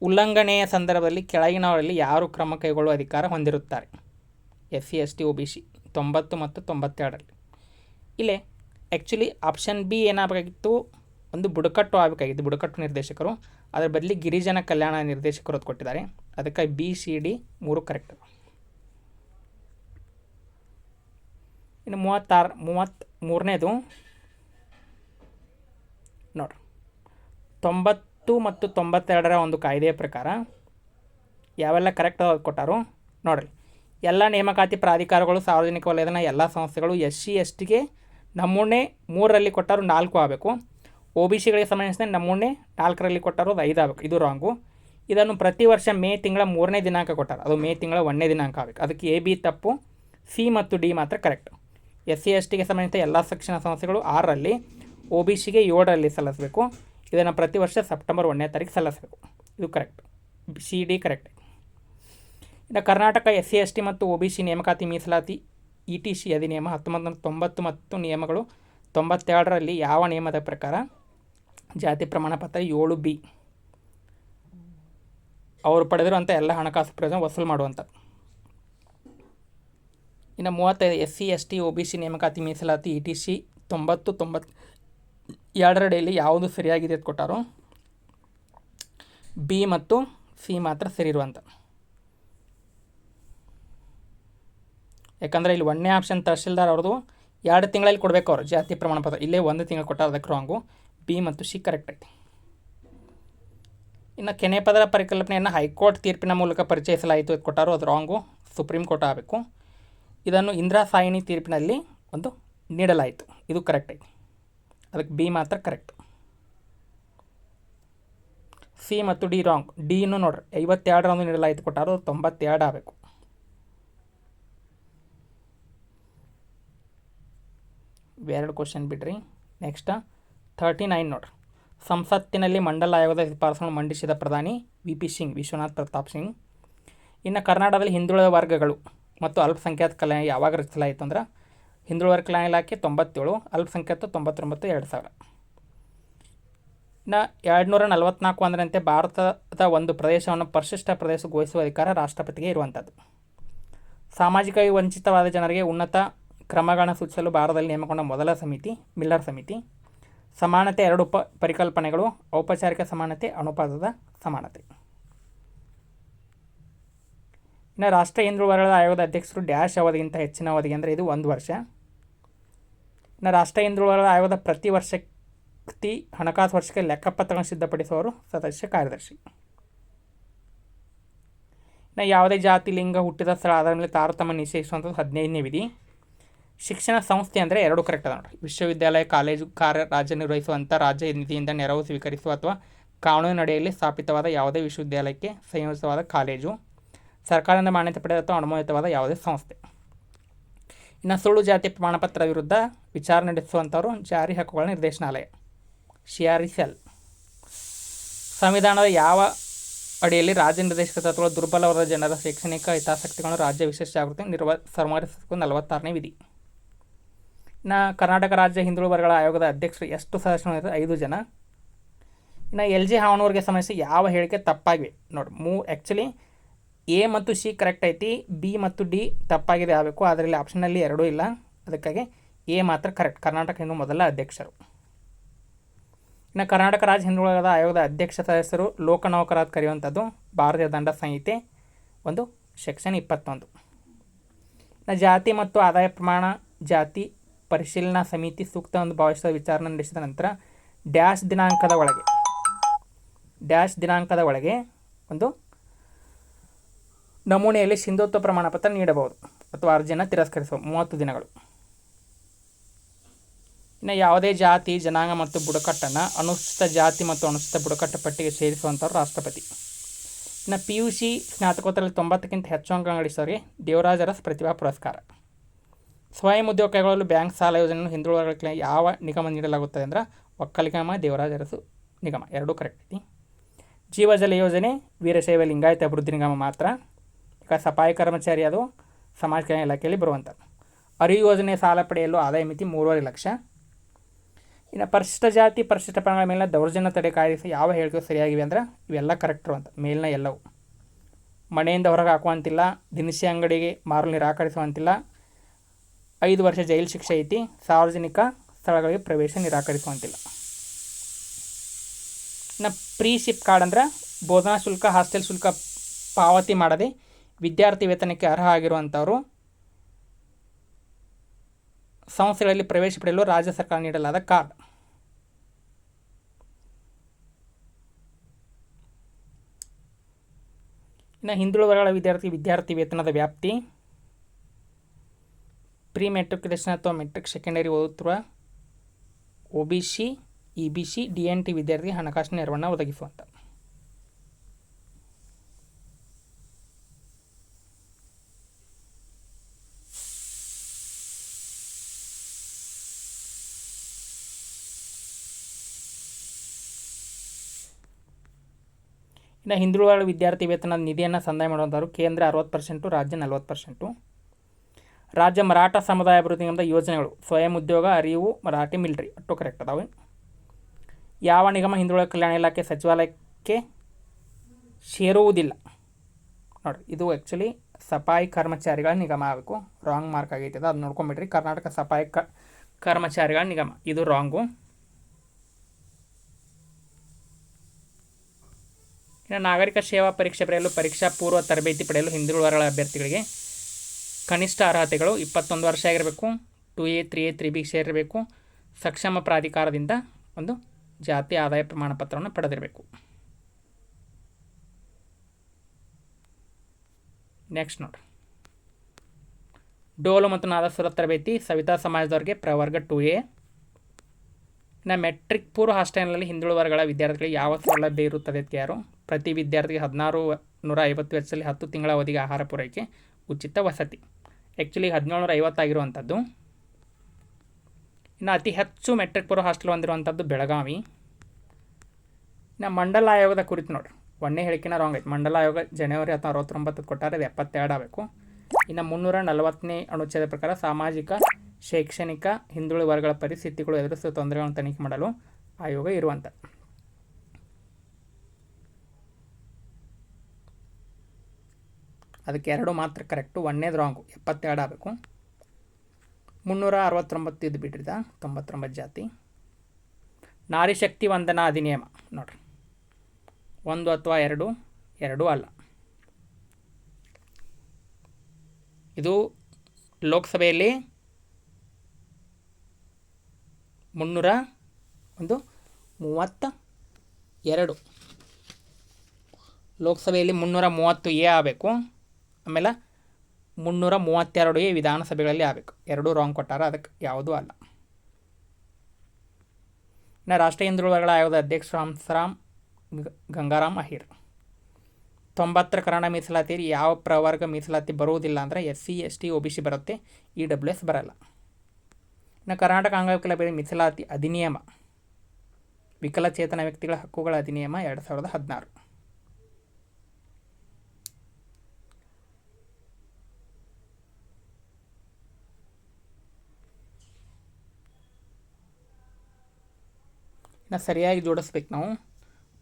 ಉಲ್ಲಂಘನೆಯ ಸಂದರ್ಭದಲ್ಲಿ ಕೆಳಗಿನವರಲ್ಲಿ ಯಾರು ಕ್ರಮ ಕೈಗೊಳ್ಳುವ ಅಧಿಕಾರ ಹೊಂದಿರುತ್ತಾರೆ? S C S T, O B C ತೊಂಬತ್ತು ಮತ್ತು ತೊಂಬತ್ತೆರಡರಲ್ಲಿ. ಇಲ್ಲೇ ಆ್ಯಕ್ಚುಲಿ ಆಪ್ಷನ್ ಬಿ ಏನಾಗಬೇಕಾಗಿತ್ತು ಒಂದು ಬುಡಕಟ್ಟು ಆಗಬೇಕಾಗಿತ್ತು, ಬುಡಕಟ್ಟು ನಿರ್ದೇಶಕರು. ಅದರ ಬದಲಿ ಗಿರಿಜನ ಕಲ್ಯಾಣ ನಿರ್ದೇಶಕರು ಅದು ಕೊಟ್ಟಿದ್ದಾರೆ ಅದಕ್ಕೆ ಬಿ ಸಿ ಡಿ ಮೂರು ಕರೆಕ್ಟ್ ಇನ್ನು ಮೂವತ್ತಾರು, ಮೂವತ್ತ್ ಮೂರನೇದು ನೋಡ್ರಿ. ತೊಂಬತ್ತು ಮತ್ತು ತೊಂಬತ್ತೆರಡರ ಒಂದು ಕಾಯ್ದೆಯ ಪ್ರಕಾರ ಯಾವೆಲ್ಲ ಕರೆಕ್ಟ್ ಕೊಟ್ಟಾರು ನೋಡ್ರಿ. ಎಲ್ಲ ನೇಮಕಾತಿ ಪ್ರಾಧಿಕಾರಗಳು, ಸಾರ್ವಜನಿಕ ವಲಯದ ಎಲ್ಲ ಸಂಸ್ಥೆಗಳು ಎಸ್ ಸಿ, ಎಸ್ ಟಿಗೆ ನಮೂನೆ ಮೂರರಲ್ಲಿ ಕೊಟ್ಟರು ನಾಲ್ಕು ಆಗಬೇಕು. ಒ ಬಿ ಸಿಗಳಿಗೆ ಸಂಬಂಧಿಸಿದ ನಮೂನೆ ನಾಲ್ಕರಲ್ಲಿ ಕೊಟ್ಟರು ಅದು ಐದು ಆಗಬೇಕು. ಇದು ರಾಂಗು ಇದನ್ನು ಪ್ರತಿ ವರ್ಷ ಮೇ ತಿಂಗಳ ಮೂರನೇ ದಿನಾಂಕ ಕೊಟ್ಟಾರೆ. ಅದು ಮೇ ತಿಂಗಳ ಒಂದನೇ ದಿನಾಂಕ ಆಗಬೇಕು. ಅದಕ್ಕೆ ಎ, ಬಿ ತಪ್ಪು, ಸಿ ಮತ್ತು ಡಿ ಮಾತ್ರ ಕರೆಕ್ಟ್ ಎಸ್, ಸಿ, ಎಸ್ ಟಿಗೆ ಸಂಬಂಧಿಸಿದ ಎಲ್ಲ ಶಿಕ್ಷಣ ಸಂಸ್ಥೆಗಳು ಆರರಲ್ಲಿ, ಒ, ಬಿ ಸಿಗೆ ಏಳರಲ್ಲಿ ಸಲ್ಲಿಸಬೇಕು. ಇದನ್ನು ಪ್ರತಿ ವರ್ಷ ಸೆಪ್ಟೆಂಬರ್ ಒಂದನೇ ತಾರೀಕು ಸಲ್ಲಿಸಬೇಕು. ಇದು ಕರೆಕ್ಟ್ ಸಿ, ಡಿ ಕರೆಕ್ಟ್ ಇನ್ನು Karnataka S, C, S, T ಮತ್ತು ಒ, ಬಿ, ಸಿ ನೇಮಕಾತಿ ಮೀಸಲಾತಿ, ಇ, ಟಿ, ಸಿ ಅಧಿನಿಯಮ ಹತ್ತೊಂಬತ್ತು ನೂರ ತೊಂಬತ್ತು ಮತ್ತು ನಿಯಮಗಳು ತೊಂಬತ್ತೆರಡರಲ್ಲಿ ಯಾವ ನಿಯಮದ ಪ್ರಕಾರ ಜಾತಿ ಪ್ರಮಾಣ ಪತ್ರ ಏಳು ಬಿ ಅವರು ಪಡೆದಿರುವಂಥ ಎಲ್ಲ ಹಣಕಾಸು ಪ್ರಯೋಜನ ವಸೂಲು ಮಾಡುವಂಥ ಇನ್ನು ಮೂವತ್ತೈದು S C S T O B C ನೇಮಕಾತಿ ಮೀಸಲಾತಿ ಇ ಟಿ ಸಿ ತೊಂಬತ್ತು ತೊಂಬತ್ತು ಎರಡರಡಿಯಲ್ಲಿ ಯಾವುದು ಸರಿಯಾಗಿದೆ ಅಂತ ಕೊಟ್ಟಾರೋ, ಬಿ ಮತ್ತು ಸಿ ಮಾತ್ರ ಸರಿ ಇರುವಂಥ ಯಾಕಂದರೆ ಇಲ್ಲಿ ಒಂದನೇ ಆಪ್ಷನ್ ತಹಶೀಲ್ದಾರ್ ಅವ್ರದ್ದು ಎರಡು ತಿಂಗಳಲ್ಲಿ ಕೊಡಬೇಕು ಅವರು ಜಾತಿ ಪ್ರಮಾಣ ಪತ್ರ ಇಲ್ಲೇ ಒಂದು ತಿಂಗಳು ಕೊಟ್ಟಾರ ಅದಕ್ಕೆ ರಾಂಗು ಬಿ ಮತ್ತು ಸಿ ಕರೆಕ್ಟ್ ಐತಿ. ಇನ್ನು ಕೆನೆ ಪದರ ಪರಿಕಲ್ಪನೆಯನ್ನು ಹೈಕೋರ್ಟ್ ತೀರ್ಪಿನ ಮೂಲಕ ಪರಿಚಯಿಸಲಾಯಿತು ಕೊಟ್ಟಾರು. ಅದು ರಾಂಗು ಸುಪ್ರೀಂ ಕೋರ್ಟ್ ಆಗಬೇಕು. ಇದನ್ನು ಇಂದಿರಾ ಸಾಯಿನಿ ತೀರ್ಪಿನಲ್ಲಿ ಒಂದು ನೀಡಲಾಯಿತು. ಇದು ಕರೆಕ್ಟ್ ಐತಿ ಅದಕ್ಕೆ ಬಿ ಮಾತ್ರ ಕರೆಕ್ಟ್ ಸಿ ಮತ್ತು ಡಿ ರಾಂಗ್ ಡಿನೂ ನೋಡ್ರಿ, ಐವತ್ತೆರಡರಂದು ನೀಡಲಾಯಿತು ಕೊಟ್ಟಾರು. ತೊಂಬತ್ತೆರಡು ಆಗಬೇಕು. ಎರಡು ಕ್ವಶನ್ ಬಿಡ್ರಿ. ನೆಕ್ಸ್ಟ್ ಥರ್ಟಿ ನೈನ್ ನೋಡ್ರಿ. ಸಂಸತ್ತಿನಲ್ಲಿ ಮಂಡಲ ಆಯೋಗದ ಶಿಫಾರಸನ್ನು ಮಂಡಿಸಿದ ಪ್ರಧಾನಿ ವಿ ಪಿ ಸಿಂಗ್, ವಿಶ್ವನಾಥ್ ಪ್ರತಾಪ್ ಸಿಂಗ್. ಇನ್ನು ಕರ್ನಾಟಕದಲ್ಲಿ ಹಿಂದುಳಿದ ವರ್ಗಗಳು ಮತ್ತು ಅಲ್ಪಸಂಖ್ಯಾತ ಕಲ್ಯಾಣ ಯಾವಾಗ ರಚಿಸಲಾಯಿತು ಅಂದ್ರೆ ಹಿಂದುಳಿದ ಕಲ್ಯಾಣ ಇಲಾಖೆ ತೊಂಬತ್ತೇಳು, ಅಲ್ಪಸಂಖ್ಯಾತ ತೊಂಬತ್ತೊಂಬತ್ತು, ಎರಡು ಸಾವಿರ. ಇನ್ನು ಎರಡು ನೂರ ನಲವತ್ತ್ನಾಲ್ಕು ಒಂದರಂತೆ ಭಾರತದ ಒಂದು ಪ್ರದೇಶವನ್ನು ಪರಿಶಿಷ್ಟ ಪ್ರದೇಶ ಘೋಷಿಸುವ ಅಧಿಕಾರ ರಾಷ್ಟ್ರಪತಿಗೆ ಇರುವಂಥದ್ದು ಸಾಮಾಜಿಕವಾಗಿ ವಂಚಿತವಾದ ಜನರಿಗೆ ಉನ್ನತ ಕ್ರಮಗಳನ್ನು ಸೂಚಿಸಲು ಭಾರತದಲ್ಲಿ ನೇಮಕೊಂಡ ಮೊದಲ ಸಮಿತಿ, ಮಿಲ್ಲರ್ ಸಮಿತಿ. ಸಮಾನತೆ ಎರಡು ಉಪ ಪರಿಕಲ್ಪನೆಗಳು, ಔಪಚಾರಿಕ ಸಮಾನತೆ, ಅನುಪಾತದ ಸಮಾನತೆ. ಇನ್ನು ರಾಷ್ಟ್ರೀಯ ಹಿಂದುಳಿದ ಆಯೋಗದ ಅಧ್ಯಕ್ಷರು ಡ್ಯಾಶ್ ಅವಧಿಗಿಂತ ಹೆಚ್ಚಿನ ಅವಧಿಗೆ ಅಂದರೆ ಇದು ಒಂದು ವರ್ಷ. ಇನ್ನು ರಾಷ್ಟ್ರೀಯ ಹಿಂದುಳಿದ ಆಯೋಗದ ಪ್ರತಿ ವರ್ಷಕ್ಕೆ ಹಣಕಾಸು ವರ್ಷಕ್ಕೆ ಲೆಕ್ಕಪತ್ರಗಳನ್ನು ಸಿದ್ಧಪಡಿಸುವವರು ಸದಸ್ಯ ಕಾರ್ಯದರ್ಶಿ. ಇನ್ನು ಯಾವುದೇ ಜಾತಿ, ಲಿಂಗ, ಹುಟ್ಟಿದ ಸ್ಥಳ ಅದರ ಮೇಲೆ ತಾರತಮ್ಯ ನಿಷೇಧಿಸುವಂಥದ್ದು ಹದಿನೈದನೇ ವಿಧಿ. ಶಿಕ್ಷಣ ಸಂಸ್ಥೆ ಅಂದರೆ ಎರಡು ಕರೆಕ್ಟ್ ಅದ ನೋಡ್ರಿ. ವಿಶ್ವವಿದ್ಯಾಲಯ, ಕಾಲೇಜು ಕಾರ್ಯ ರಾಜ್ಯ ನಿರ್ವಹಿಸುವಂಥ ರಾಜ್ಯ ನಿಧಿಯಿಂದ ನೆರವು ಸ್ವೀಕರಿಸುವ ಅಥವಾ ಕಾನೂನಿನಡಿಯಲ್ಲಿ ಸ್ಥಾಪಿತವಾದ ಯಾವುದೇ ವಿಶ್ವವಿದ್ಯಾಲಯಕ್ಕೆ ಸಂಯೋಜಿತವಾದ ಕಾಲೇಜು, ಸರ್ಕಾರದಿಂದ ಮಾನ್ಯತೆ ಪಡೆದ ಅಥವಾ ಅನುಮೋದಿತವಾದ ಯಾವುದೇ ಸಂಸ್ಥೆ. ಇನ್ನು ಸುಳ್ಳು ಜಾತಿ ಪ್ರಮಾಣಪತ್ರ ವಿರುದ್ಧ ವಿಚಾರಣೆ ನಡೆಸುವಂಥವರು ಜಾರಿ ಹಕ್ಕುಗಳ ನಿರ್ದೇಶನಾಲಯ, ಸಿ ಆರ್ ಸಂವಿಧಾನದ ಯಾವ ಅಡಿಯಲ್ಲಿ ರಾಜ್ಯ ನಿರ್ದೇಶಕ ತತ್ವಗಳು ದುರ್ಬಲವಾದ ಜನರ ಶೈಕ್ಷಣಿಕ ಹಿತಾಸಕ್ತಿಗಳನ್ನು ರಾಜ್ಯ ವಿಶೇಷ ಜಾಗೃತಿ ನಿರ್ವ ಸಂವರಿಸಬೇಕು ನಲವತ್ತಾರನೇ ವಿಧಿ. ಇನ್ನು ಕರ್ನಾಟಕ ರಾಜ್ಯ ಹಿಂದುಳಿದ ವರ್ಗಗಳ ಆಯೋಗದ ಅಧ್ಯಕ್ಷರು ಎಷ್ಟು ಸದಸ್ಯರು ಐದು ಜನ. ಇನ್ನು ಎಲ್ ಜಿ ಹಾವನವ್ರಿಗೆ ಸಂಬಂಧಿಸಿ ಯಾವ ಹೇಳಿಕೆ ತಪ್ಪಾಗಿವೆ ನೋಡಿ. ಮೂ ಆ್ಯಕ್ಚುಲಿ ಎ ಮತ್ತು ಸಿ ಕರೆಕ್ಟ್ ಐತಿ, ಬಿ ಮತ್ತು ಡಿ ತಪ್ಪಾಗಿದೆ ಆಗಬೇಕು. ಅದರಲ್ಲಿ ಆಪ್ಷನಲ್ಲಿ ಎರಡೂ ಇಲ್ಲ. ಅದಕ್ಕಾಗಿ ಎ ಮಾತ್ರ ಕರೆಕ್ಟ್ ಕರ್ನಾಟಕ ಹಿಂದೂ ಮೊದಲ ಅಧ್ಯಕ್ಷರು. ಇನ್ನು ಕರ್ನಾಟಕ ರಾಜ್ಯ ಹಿಂದುಳಿದ ಆಯೋಗದ ಅಧ್ಯಕ್ಷ ಸದಸ್ಯರು ಲೋಕನೌಕರ ಅಂತ ಕರೆಯುವಂಥದ್ದು ಭಾರತೀಯ ದಂಡ ಸಂಹಿತೆ ಒಂದು ಸೆಕ್ಷನ್ ಇಪ್ಪತ್ತೊಂದು. ಇನ್ನು ಜಾತಿ ಮತ್ತು ಆದಾಯ ಪ್ರಮಾಣ ಜಾತಿ ಪರಿಶೀಲನಾ ಸಮಿತಿ ಸೂಕ್ತ ಒಂದು ಭಾವಿಸಿದ ವಿಚಾರಣೆ ನಡೆಸಿದ ನಂತರ ಡ್ಯಾಶ್ ದಿನಾಂಕದ ಒಳಗೆ, ಡ್ಯಾಶ್ ದಿನಾಂಕದ ಒಳಗೆ ಒಂದು ನಮೂನೆಯಲ್ಲಿ ಸಿಂಧುತ್ವ ಪ್ರಮಾಣಪತ್ರ ನೀಡಬಹುದು ಅಥವಾ ಅರ್ಜಿಯನ್ನು ತಿರಸ್ಕರಿಸಬಹುದು. ಮೂವತ್ತು ದಿನಗಳು. ಇನ್ನು ಯಾವುದೇ ಜಾತಿ, ಜನಾಂಗ ಮತ್ತು ಬುಡಕಟ್ಟನ್ನು ಅನುಸೂಚಿತ ಜಾತಿ ಮತ್ತು ಅನುಸೂಚಿತ ಬುಡಕಟ್ಟು ಪಟ್ಟಿಗೆ ಸೇರಿಸುವಂಥವ್ರು ರಾಷ್ಟ್ರಪತಿ. ಇನ್ನು ಪಿ ಯು ಸಿ ಸ್ನಾತಕೋತ್ತರಲ್ಲಿ ತೊಂಬತ್ತಕ್ಕಿಂತ ಹೆಚ್ಚು ಅಂಕ ಗಳಿಸೋರಿಗೆ ದೇವರಾಜರಸ್ ಪ್ರತಿಭಾ ಪುರಸ್ಕಾರ. ಸ್ವಯಂ ಉದ್ಯೋಗ ಕೈಗೊಳ್ಳಲು ಬ್ಯಾಂಕ್ ಸಾಲ ಯೋಜನೆಯನ್ನು ಹಿಂದುಳಿದ ಯಾವ ನಿಗಮ ನೀಡಲಾಗುತ್ತದೆ ಅಂದ್ರೆ ಒಕ್ಕಲಿಗಮ, ದೇವರಾಜ ಅರಸು ನಿಗಮ, ಎರಡೂ ಕರೆಕ್ಟ್ ಐತಿ. ಜೀವಜಲ ಯೋಜನೆ ವೀರಶೈವ ಲಿಂಗಾಯತ ಅಭಿವೃದ್ಧಿ ನಿಗಮ ಮಾತ್ರ. ಈಗ ಸಫಾಯಿ ಕರ್ಮಚಾರಿ ಅದು ಸಮಾಜ ಕಲ್ಯಾಣ ಇಲಾಖೆಯಲ್ಲಿ ಬರುವಂಥದ್ದು ಅರಿವು ಯೋಜನೆ ಸಾಲ ಪಡೆಯಲು ಆದಾಯ ಮಿತಿ ಮೂರುವರೆ ಲಕ್ಷ. ಇನ್ನು ಪರಿಶಿಷ್ಟ ಜಾತಿ, ಪರಿಶಿಷ್ಟ ಪಂಗಡ ಮೇಲಿನ ದೌರ್ಜನ್ಯ ತಡೆ ಕಾಯ್ದೆ ಯಾವ ಹೇಳಿಕೆ ಸರಿಯಾಗಿವೆ ಅಂದ್ರೆ ಇವೆಲ್ಲ ಕರೆಕ್ಟ್ ಇರುವಂಥ ಮೇಲಿನ ಎಲ್ಲವು. ಮನೆಯಿಂದ ಹೊರಗೆ ಹಾಕುವಂತಿಲ್ಲ, ದಿನಸಿ ಅಂಗಡಿಗೆ ಮಾರಲು ನಿರಾಕರಿಸುವಂತಿಲ್ಲ ಐದು ವರ್ಷ ಜೈಲು ಶಿಕ್ಷೆ ಐತಿ, ಸಾರ್ವಜನಿಕ ಸ್ಥಳಗಳಿಗೆ ಪ್ರವೇಶ ನಿರಾಕರಿಸುವಂತಿಲ್ಲ. ಇನ್ನು ಪ್ರೀ ಶಿಪ್ ಕಾರ್ಡ್ ಅಂದ್ರೆ ಬೋಧನಾ ಶುಲ್ಕ, ಹಾಸ್ಟೆಲ್ ಶುಲ್ಕ ಪಾವತಿ ಮಾಡದೆ ವಿದ್ಯಾರ್ಥಿ ವೇತನಕ್ಕೆ ಅರ್ಹ ಆಗಿರುವಂಥವರು ಸಂಸ್ಥೆಗಳಲ್ಲಿ ಪ್ರವೇಶ ಪಡೆಯಲು ರಾಜ್ಯ ಸರ್ಕಾರ ನೀಡಲಾದ ಕಾರ್ಡ್. ಇನ್ನು ಹಿಂದುಳಿದ ವರ್ಗಗಳ ವಿದ್ಯಾರ್ಥಿ ವಿದ್ಯಾರ್ಥಿ ವೇತನದ ವ್ಯಾಪ್ತಿ ಪ್ರೀ ಮೆಟ್ರಿಕ್ಯುಲೇಷನ್ ಅಥವಾ ಮೆಟ್ರಿಕ್ ಸೆಕೆಂಡರಿ ಓದುತ್ತಿರುವ O B C, E B C, D N T ವಿದ್ಯಾರ್ಥಿ ಹಣಕಾಸಿನ ನೆರವನ್ನು ಒದಗಿಸುವಂಥ ಇನ್ನು ಹಿಂದುಳಿದ ವಿದ್ಯಾರ್ಥಿ ವೇತನದ ನಿಧಿಯನ್ನು ಸಂದಾಯ ಮಾಡುವಂಥವ್ರು ಕೇಂದ್ರ ಅರವತ್ತು ಪರ್ಸೆಂಟು, ರಾಜ್ಯ ನಲ್ವತ್ತು ಪರ್ಸೆಂಟು. ರಾಜ್ಯ ಮರಾಠ ಸಮುದಾಯ ಅಭಿವೃದ್ಧಿ ನಿಗಮದ ಯೋಜನೆಗಳು, ಸ್ವಯಂ ಉದ್ಯೋಗ, ಅರಿವು, ಮರಾಠಿ ಮಿಲ್ಟ್ರಿ. ಅಟ್ಟು ಕರೆಕ್ಟ್ ಅದಾವೆ. ಯಾವ ನಿಗಮ ಹಿಂದುಳಿದ ಕಲ್ಯಾಣ ಇಲಾಖೆ ಸಚಿವಾಲಯಕ್ಕೆ ಸೇರುವುದಿಲ್ಲ? ನೋಡಿರಿ, ಇದು ಆ್ಯಕ್ಚುಲಿ ಸಫಾಯಿ ಕರ್ಮಚಾರಿಗಳ ನಿಗಮ ಆಗಬೇಕು. ರಾಂಗ್ ಮಾರ್ಕ್ ಆಗೈತೆ ಅದು. ನೋಡ್ಕೊಂಬಿಡ್ರಿ. ಕರ್ನಾಟಕ ಸಫಾಯಿ ಕ ಕರ್ಮಚಾರಿಗಳ ನಿಗಮ. ಇದು ರಾಂಗು ಇನ್ನು ನಾಗರಿಕ ಸೇವಾ ಪರೀಕ್ಷೆ ಬರೆಯಲು ಪರೀಕ್ಷಾ ಪೂರ್ವ ತರಬೇತಿ ಪಡೆಯಲು ಹಿಂದುಳಿದ ಅಭ್ಯರ್ಥಿಗಳಿಗೆ ಕನಿಷ್ಠ ಅರ್ಹತೆಗಳು ಇಪ್ಪತ್ತೊಂದು ವರ್ಷ ಆಗಿರಬೇಕು two A three A three B ಸೇರಿರಬೇಕು. ಸಕ್ಷಮ ಪ್ರಾಧಿಕಾರದಿಂದ ಒಂದು ಜಾತಿ ಆದಾಯ ಪ್ರಮಾಣ ಪತ್ರವನ್ನು ಪಡೆದಿರಬೇಕು. ನೆಕ್ಸ್ಟ್ ನೋಡ್ರಿ. ಡೋಲು ಮತ್ತು ನಾದಸ್ವರ ತರಬೇತಿ ಸವಿತಾ ಸಮಾಜದವ್ರಿಗೆ ಪ್ರವರ್ಗ ಟು ಎ ಇನ್ನು ಮೆಟ್ರಿಕ್ ಪೂರ್ವ ಹಾಸ್ಟೆಲ್ನಲ್ಲಿ ಹಿಂದುಳಿದ ವರ್ಗಗಳ ವಿದ್ಯಾರ್ಥಿಗಳಿಗೆ ಯಾವ ಸೌಲಭ್ಯ ಇರುತ್ತದೆ ಯಾರು? ಪ್ರತಿ ವಿದ್ಯಾರ್ಥಿಗೆ ಹದಿನಾರು ನೂರ ಐವತ್ತು ವೆಚ್ಚದಲ್ಲಿ ಹತ್ತು ತಿಂಗಳ ಅವಧಿಗೆ ಆಹಾರ ಪೂರೈಕೆ ಉಚಿತ ವಸತಿ. ಆ್ಯಕ್ಚುಲಿ ಹದಿನೇಳುನೂರ ಐವತ್ತಾಗಿರುವಂಥದ್ದು ಇನ್ನು ಅತಿ ಹೆಚ್ಚು ಮೆಟ್ರಿಕ್ ಪೂರ್ವ ಹಾಸ್ಟೆಲ್ ಹೊಂದಿರುವಂಥದ್ದು ಬೆಳಗಾವಿ. ಇನ್ನು ಮಂಡಲ ಆಯೋಗದ ಕುರಿತು ನೋಡಿರಿ. ಒಂದೇ ಹೇಳಿಕೆನ ರಾಂಗ್ ಐತೆ. ಮಂಡಲ ಆಯೋಗ ಜನವರಿ ಹತ್ತು ಅರವತ್ತೊಂಬತ್ತು ಕೊಟ್ಟಾರೆ ಅದು ಎಪ್ಪತ್ತೆರಡು ಆಗಬೇಕು. ಇನ್ನು ಮುನ್ನೂರ ನಲವತ್ತನೇ ಅನುಚ್ಛೇದ ಪ್ರಕಾರ ಸಾಮಾಜಿಕ, ಶೈಕ್ಷಣಿಕ ಹಿಂದುಳಿದ ವರ್ಗಗಳ ಪರಿಸ್ಥಿತಿಗಳು ಎದುರಿಸುವ ತೊಂದರೆಗಳನ್ನು ತನಿಖೆ ಮಾಡಲು ಆಯೋಗ ಇರುವಂಥ ಅದಕ್ಕೆ ಎರಡು ಮಾತ್ರ ಕರೆಕ್ಟು ಒಂದೇದು ರಾಂಗು ಎಪ್ಪತ್ತೆರಡು ಆಗಬೇಕು. ಮುನ್ನೂರ ಅರವತ್ತೊಂಬತ್ತು ಇದು ಬಿಟ್ಟಿದ ತೊಂಬತ್ತೊಂಬತ್ತು ಜಾತಿ. ನಾರಿ ಶಕ್ತಿ ವಂದನಾ ಅಧಿನಿಯಮ. ನೋಡ್ರಿ. ಒಂದು ಅಥವಾ ಎರಡು, ಎರಡೂ ಅಲ್ಲ. ಇದು ಲೋಕಸಭೆಯಲ್ಲಿ ಮುನ್ನೂರ ಒಂದು ಮೂವತ್ತ ಎರಡು ಲೋಕಸಭೆಯಲ್ಲಿ ಮುನ್ನೂರ ಮೂವತ್ತು ಎ ಆಗಬೇಕು. ಆಮೇಲೆ ಮುನ್ನೂರ ಮೂವತ್ತೆರಡು ವಿಧಾನಸಭೆಗಳಲ್ಲಿ ಆಗಬೇಕು. ಎರಡೂ ರಾಂಗ್ ಕೊಟ್ಟಾರ, ಅದಕ್ಕೆ ಯಾವುದೂ ಅಲ್ಲ. ಇನ್ನು ರಾಷ್ಟ್ರೀಯ ಹಿಂದುಳಿದ ವರ್ಗಗಳ ಆಯೋಗದ ಅಧ್ಯಕ್ಷ ಹಂಸರಾಮ್ ಗಂಗಾರಾಮ್ ಅಹಿರ್. ತೊಂಬತ್ತರ ಕನ್ನಡ ಮೀಸಲಾತಿಯಲ್ಲಿ ಯಾವ ಪ್ರವರ್ಗ ಮೀಸಲಾತಿ ಬರುವುದಿಲ್ಲ ಅಂದರೆ S C, S T O B C ಬರುತ್ತೆ, ಇ ಡಬ್ಲ್ಯೂ ಎಸ್ ಬರಲ್ಲ. ಇನ್ನು ಕರ್ನಾಟಕ ಅಂಗವಿಕಲ ಮೀಸಲಾತಿ ಅಧಿನಿಯಮ. ವಿಕಲಚೇತನ ವ್ಯಕ್ತಿಗಳ ಹಕ್ಕುಗಳ ಅಧಿನಿಯಮ ಎರಡು ಸಾವಿರದ ಹದಿನಾರು. ಇನ್ನು ಸರಿಯಾಗಿ ಜೋಡಿಸ್ಬೇಕು ನಾವು.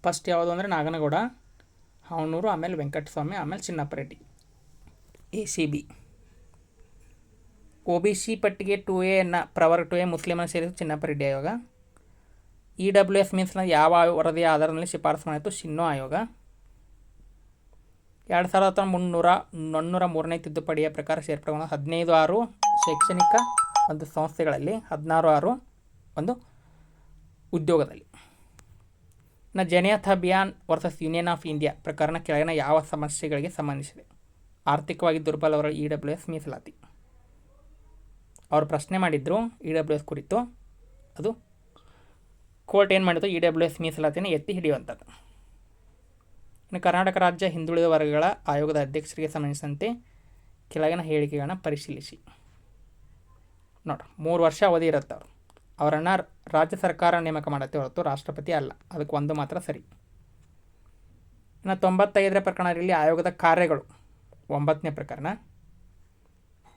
ಫಸ್ಟ್ ಯಾವುದು ಅಂದರೆ ನಾಗನಗೌಡ, ಹಾವನೂರು, ಆಮೇಲೆ ವೆಂಕಟಸ್ವಾಮಿ, ಆಮೇಲೆ Chinnappa Reddy. A C B. O B C ಪಟ್ಟಿಗೆ ಟು ಎನ್ನ ಪ್ರವರ್ ಟು ಎ ಮುಸ್ಲಿಮನ ಸೇರಿದ ಚಿನ್ನಪ್ಪ ರೆಡ್ಡಿ ಆಯೋಗ. ಇ ಡಬ್ಲ್ಯೂ ಎಸ್ ಮೀನ್ಸ್ನ ಯಾವ ವರದಿಯ ಆಧಾರದಲ್ಲಿ ಶಿಫಾರಸು ಮಾಡಿತ್ತು ಶಿನ್ನೋ ಆಯೋಗ. ಎರಡು ಸಾವಿರದ ಮುನ್ನೂರ ನಾನ್ನೂರ ಮೂರನೇ ತಿದ್ದುಪಡಿಯ ಪ್ರಕಾರ ಸೇರ್ಪಡೆಗೊಂಡ ಹದಿನೈದು ಆರು ಶೈಕ್ಷಣಿಕ ಒಂದು ಸಂಸ್ಥೆಗಳಲ್ಲಿ ಹದಿನಾರು ಆರು ಒಂದು ಉದ್ಯೋಗದಲ್ಲಿ. ನ Janhit Abhiyan versus union of India ಪ್ರಕರಣ ಕೆಳಗಿನ ಯಾವ ಸಮಸ್ಯೆಗಳಿಗೆ ಸಂಬಂಧಿಸಿದೆ? ಆರ್ಥಿಕವಾಗಿ ದುರ್ಬಲವರ ಇ ಡಬ್ಲ್ಯೂ ಎಸ್ ಮೀಸಲಾತಿ. ಅವರು ಪ್ರಶ್ನೆ ಮಾಡಿದ್ರು ಇ ಡಬ್ಲ್ಯೂ ಎಸ್ ಕುರಿತು. ಅದು ಕೋರ್ಟ್ ಏನು ಮಾಡಿತು? ಇ ಡಬ್ಲ್ಯೂ ಎಸ್ ಮೀಸಲಾತಿನ ಎತ್ತಿ ಹಿಡಿಯುವಂಥದ್ದು. ಇನ್ನು ಕರ್ನಾಟಕ ರಾಜ್ಯ ಹಿಂದುಳಿದ ವರ್ಗಗಳ ಆಯೋಗದ ಅಧ್ಯಕ್ಷರಿಗೆ ಸಂಬಂಧಿಸಿದಂತೆ ಕೆಳಗಿನ ಹೇಳಿಕೆಗಳನ್ನು ಪರಿಶೀಲಿಸಿ. ನೋಡ್ರಿ, ಮೂರು ವರ್ಷ ಅವಧಿ ಇರುತ್ತೆ ಅವರು. ಅವರನ್ನು ರಾಜ್ಯ ಸರ್ಕಾರ ನೇಮಕ ಮಾಡುತ್ತೆ ಹೊರತು ರಾಷ್ಟ್ರಪತಿ ಅಲ್ಲ. ಅದಕ್ಕೆ ಒಂದು ಮಾತ್ರ ಸರಿ. ಇನ್ನು ತೊಂಬತ್ತೈದರ ಪ್ರಕರಣದಲ್ಲಿ ಆಯೋಗದ ಕಾರ್ಯಗಳು. ಒಂಬತ್ತನೇ ಪ್ರಕರಣ.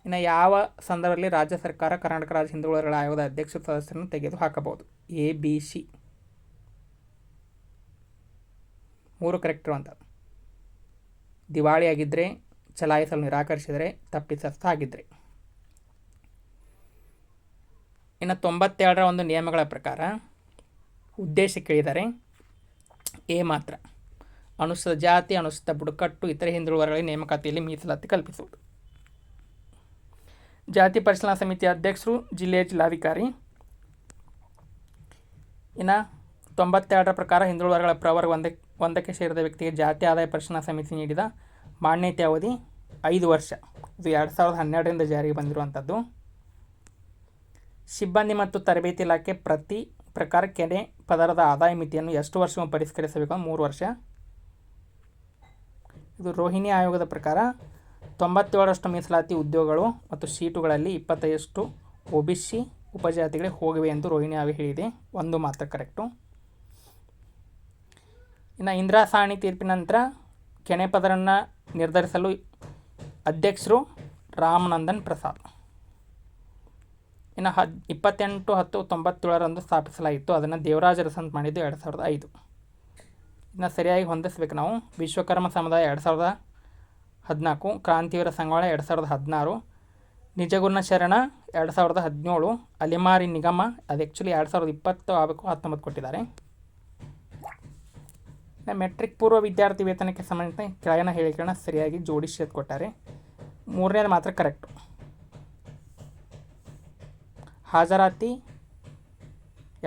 ಇನ್ನು ಯಾವ ಸಂದರ್ಭದಲ್ಲಿ ರಾಜ್ಯ ಸರ್ಕಾರ ಕರ್ನಾಟಕ ರಾಜ್ಯ ಹಿಂದುಳಿದ ಆಯೋಗದ ಅಧ್ಯಕ್ಷ ಸದಸ್ಯರನ್ನು ತೆಗೆದು ಹಾಕಬಹುದು? A, B, C. ಮೂರು ಕರೆಕ್ಟ್ ದಿವಾಳಿ ದಿವಾಳಿಯಾಗಿದ್ದರೆ ಚಲಾಯಿಸಲು ನಿರಾಕರಿಸಿದರೆ, ತಪ್ಪಿತಸ್ಥ ಆಗಿದ್ದರೆ ಇನ್ನು ತೊಂಬತ್ತೆರಡರ ಒಂದು ನಿಯಮಗಳ ಪ್ರಕಾರ ಉದ್ದೇಶ ಕೇಳಿದರೆ, ಎ ಮಾತ್ರ. ಅನುಸೃತ ಜಾತಿ, ಅನುಸೃತ ಬುಡಕಟ್ಟು, ಇತರ ಹಿಂದುಳಿದ ವರ್ಗಗಳಿಗೆ ನೇಮಕಾತಿಯಲ್ಲಿ ಮೀಸಲಾತಿ ಕಲ್ಪಿಸುವುದು. ಜಾತಿ ಪರಿಶೀಲನಾ ಸಮಿತಿ ಅಧ್ಯಕ್ಷರು, ಜಿಲ್ಲೆಯ ಜಿಲ್ಲಾಧಿಕಾರಿ. ಇನ್ನು ತೊಂಬತ್ತೆರಡರ ಪ್ರಕಾರ ಹಿಂದುಳಿದ ವರ್ಗಗಳ ಪ್ರವರ್ಗ ಒಂದಕ್ಕೆ ಒಂದಕ್ಕೆ ಸೇರಿದ ವ್ಯಕ್ತಿಗೆ ಜಾತಿ ಆದಾಯ ಪರಿಶೀಲನಾ ಸಮಿತಿ ನೀಡಿದ ಮಾನ್ಯತೆ ಅವಧಿ ಐದು ವರ್ಷ. ಇದು ಎರಡು ಸಾವಿರದ ಹನ್ನೆರಡರಿಂದ ಜಾರಿಗೆ ಬಂದಿರುವಂಥದ್ದು. ಸಿಬ್ಬಂದಿ ಮತ್ತು ತರಬೇತಿ ಇಲಾಖೆ ಪ್ರತಿ ಪ್ರಕಾರ ಕೆನೆ ಪದರದ ಆದಾಯ ಮಿತಿಯನ್ನು ಎಷ್ಟು ವರ್ಷವೂ ಪರಿಷ್ಕರಿಸಬೇಕು ಮೂರು ವರ್ಷ. ಇದು ರೋಹಿಣಿ ಆಯೋಗದ ಪ್ರಕಾರ ತೊಂಬತ್ತೇಳರಷ್ಟು ಮೀಸಲಾತಿ ಉದ್ಯೋಗಗಳು ಮತ್ತು ಸೀಟುಗಳಲ್ಲಿ ಇಪ್ಪತ್ತೈದಷ್ಟು ಒ ಬಿ ಸಿ ಉಪಜಾತಿಗಳಿಗೆ ಹೋಗಿವೆ ಎಂದು ರೋಹಿಣಿ ಆಯೋಗ ಹೇಳಿದೆ. ಒಂದು ಮಾತ್ರ ಕರೆಕ್ಟು. ಇನ್ನು ಇಂದಿರಾ ಸಾಣಿ ತೀರ್ಪಿನ ನಂತರ ಕೆನೆ ಪದರನ್ನು ನಿರ್ಧರಿಸಲು ಅಧ್ಯಕ್ಷರು ರಾಮನಂದನ್ ಪ್ರಸಾದ್. ಇನ್ನು ಹದ್, ಇಪ್ಪತ್ತೆಂಟು, ಹತ್ತು, ತೊಂಬತ್ತೇಳರಂದು ಸ್ಥಾಪಿಸಲಾಯಿತು ಅದನ್ನು ದೇವರಾಜ ಅಂತ ಮಾಡಿದ್ದು ಎರಡು ಸಾವಿರದ ಐದು. ಇನ್ನು ಸರಿಯಾಗಿ ಹೊಂದಿಸ್ಬೇಕು ನಾವು. ವಿಶ್ವಕರ್ಮ ಸಮುದಾಯ ಎರಡು ಸಾವಿರದ ಹದಿನಾಲ್ಕು, ಕ್ರಾಂತಿವೀರ ಸಂಗೊಳ್ಳ ಎರಡು ಸಾವಿರದ ಹದಿನಾರು, ನಿಜಗುಣ ಶರಣ ಎರಡು ಸಾವಿರದ ಹದಿನೇಳು, ಅಲಿಮಾರಿ ನಿಗಮ, ಅದು ಆ್ಯಕ್ಚುಲಿ ಎರಡು ಸಾವಿರದ ಇಪ್ಪತ್ತು ಆಗಬೇಕು, ಹತ್ತೊಂಬತ್ತು ಕೊಟ್ಟಿದ್ದಾರೆ. ಮೆಟ್ರಿಕ್ ಪೂರ್ವ ವಿದ್ಯಾರ್ಥಿ ವೇತನಕ್ಕೆ ಸಂಬಂಧಿಸಿದ ಕೆಳಗಿನ ಹೇಳಿಕೆಗಳನ್ನ ಸರಿಯಾಗಿ ಜೋಡಿಸಿ ಕೊಟ್ಟಾರೆ ಮೂರನೇದು ಮಾತ್ರ ಕರೆಕ್ಟು ಹಾಜರಾತಿ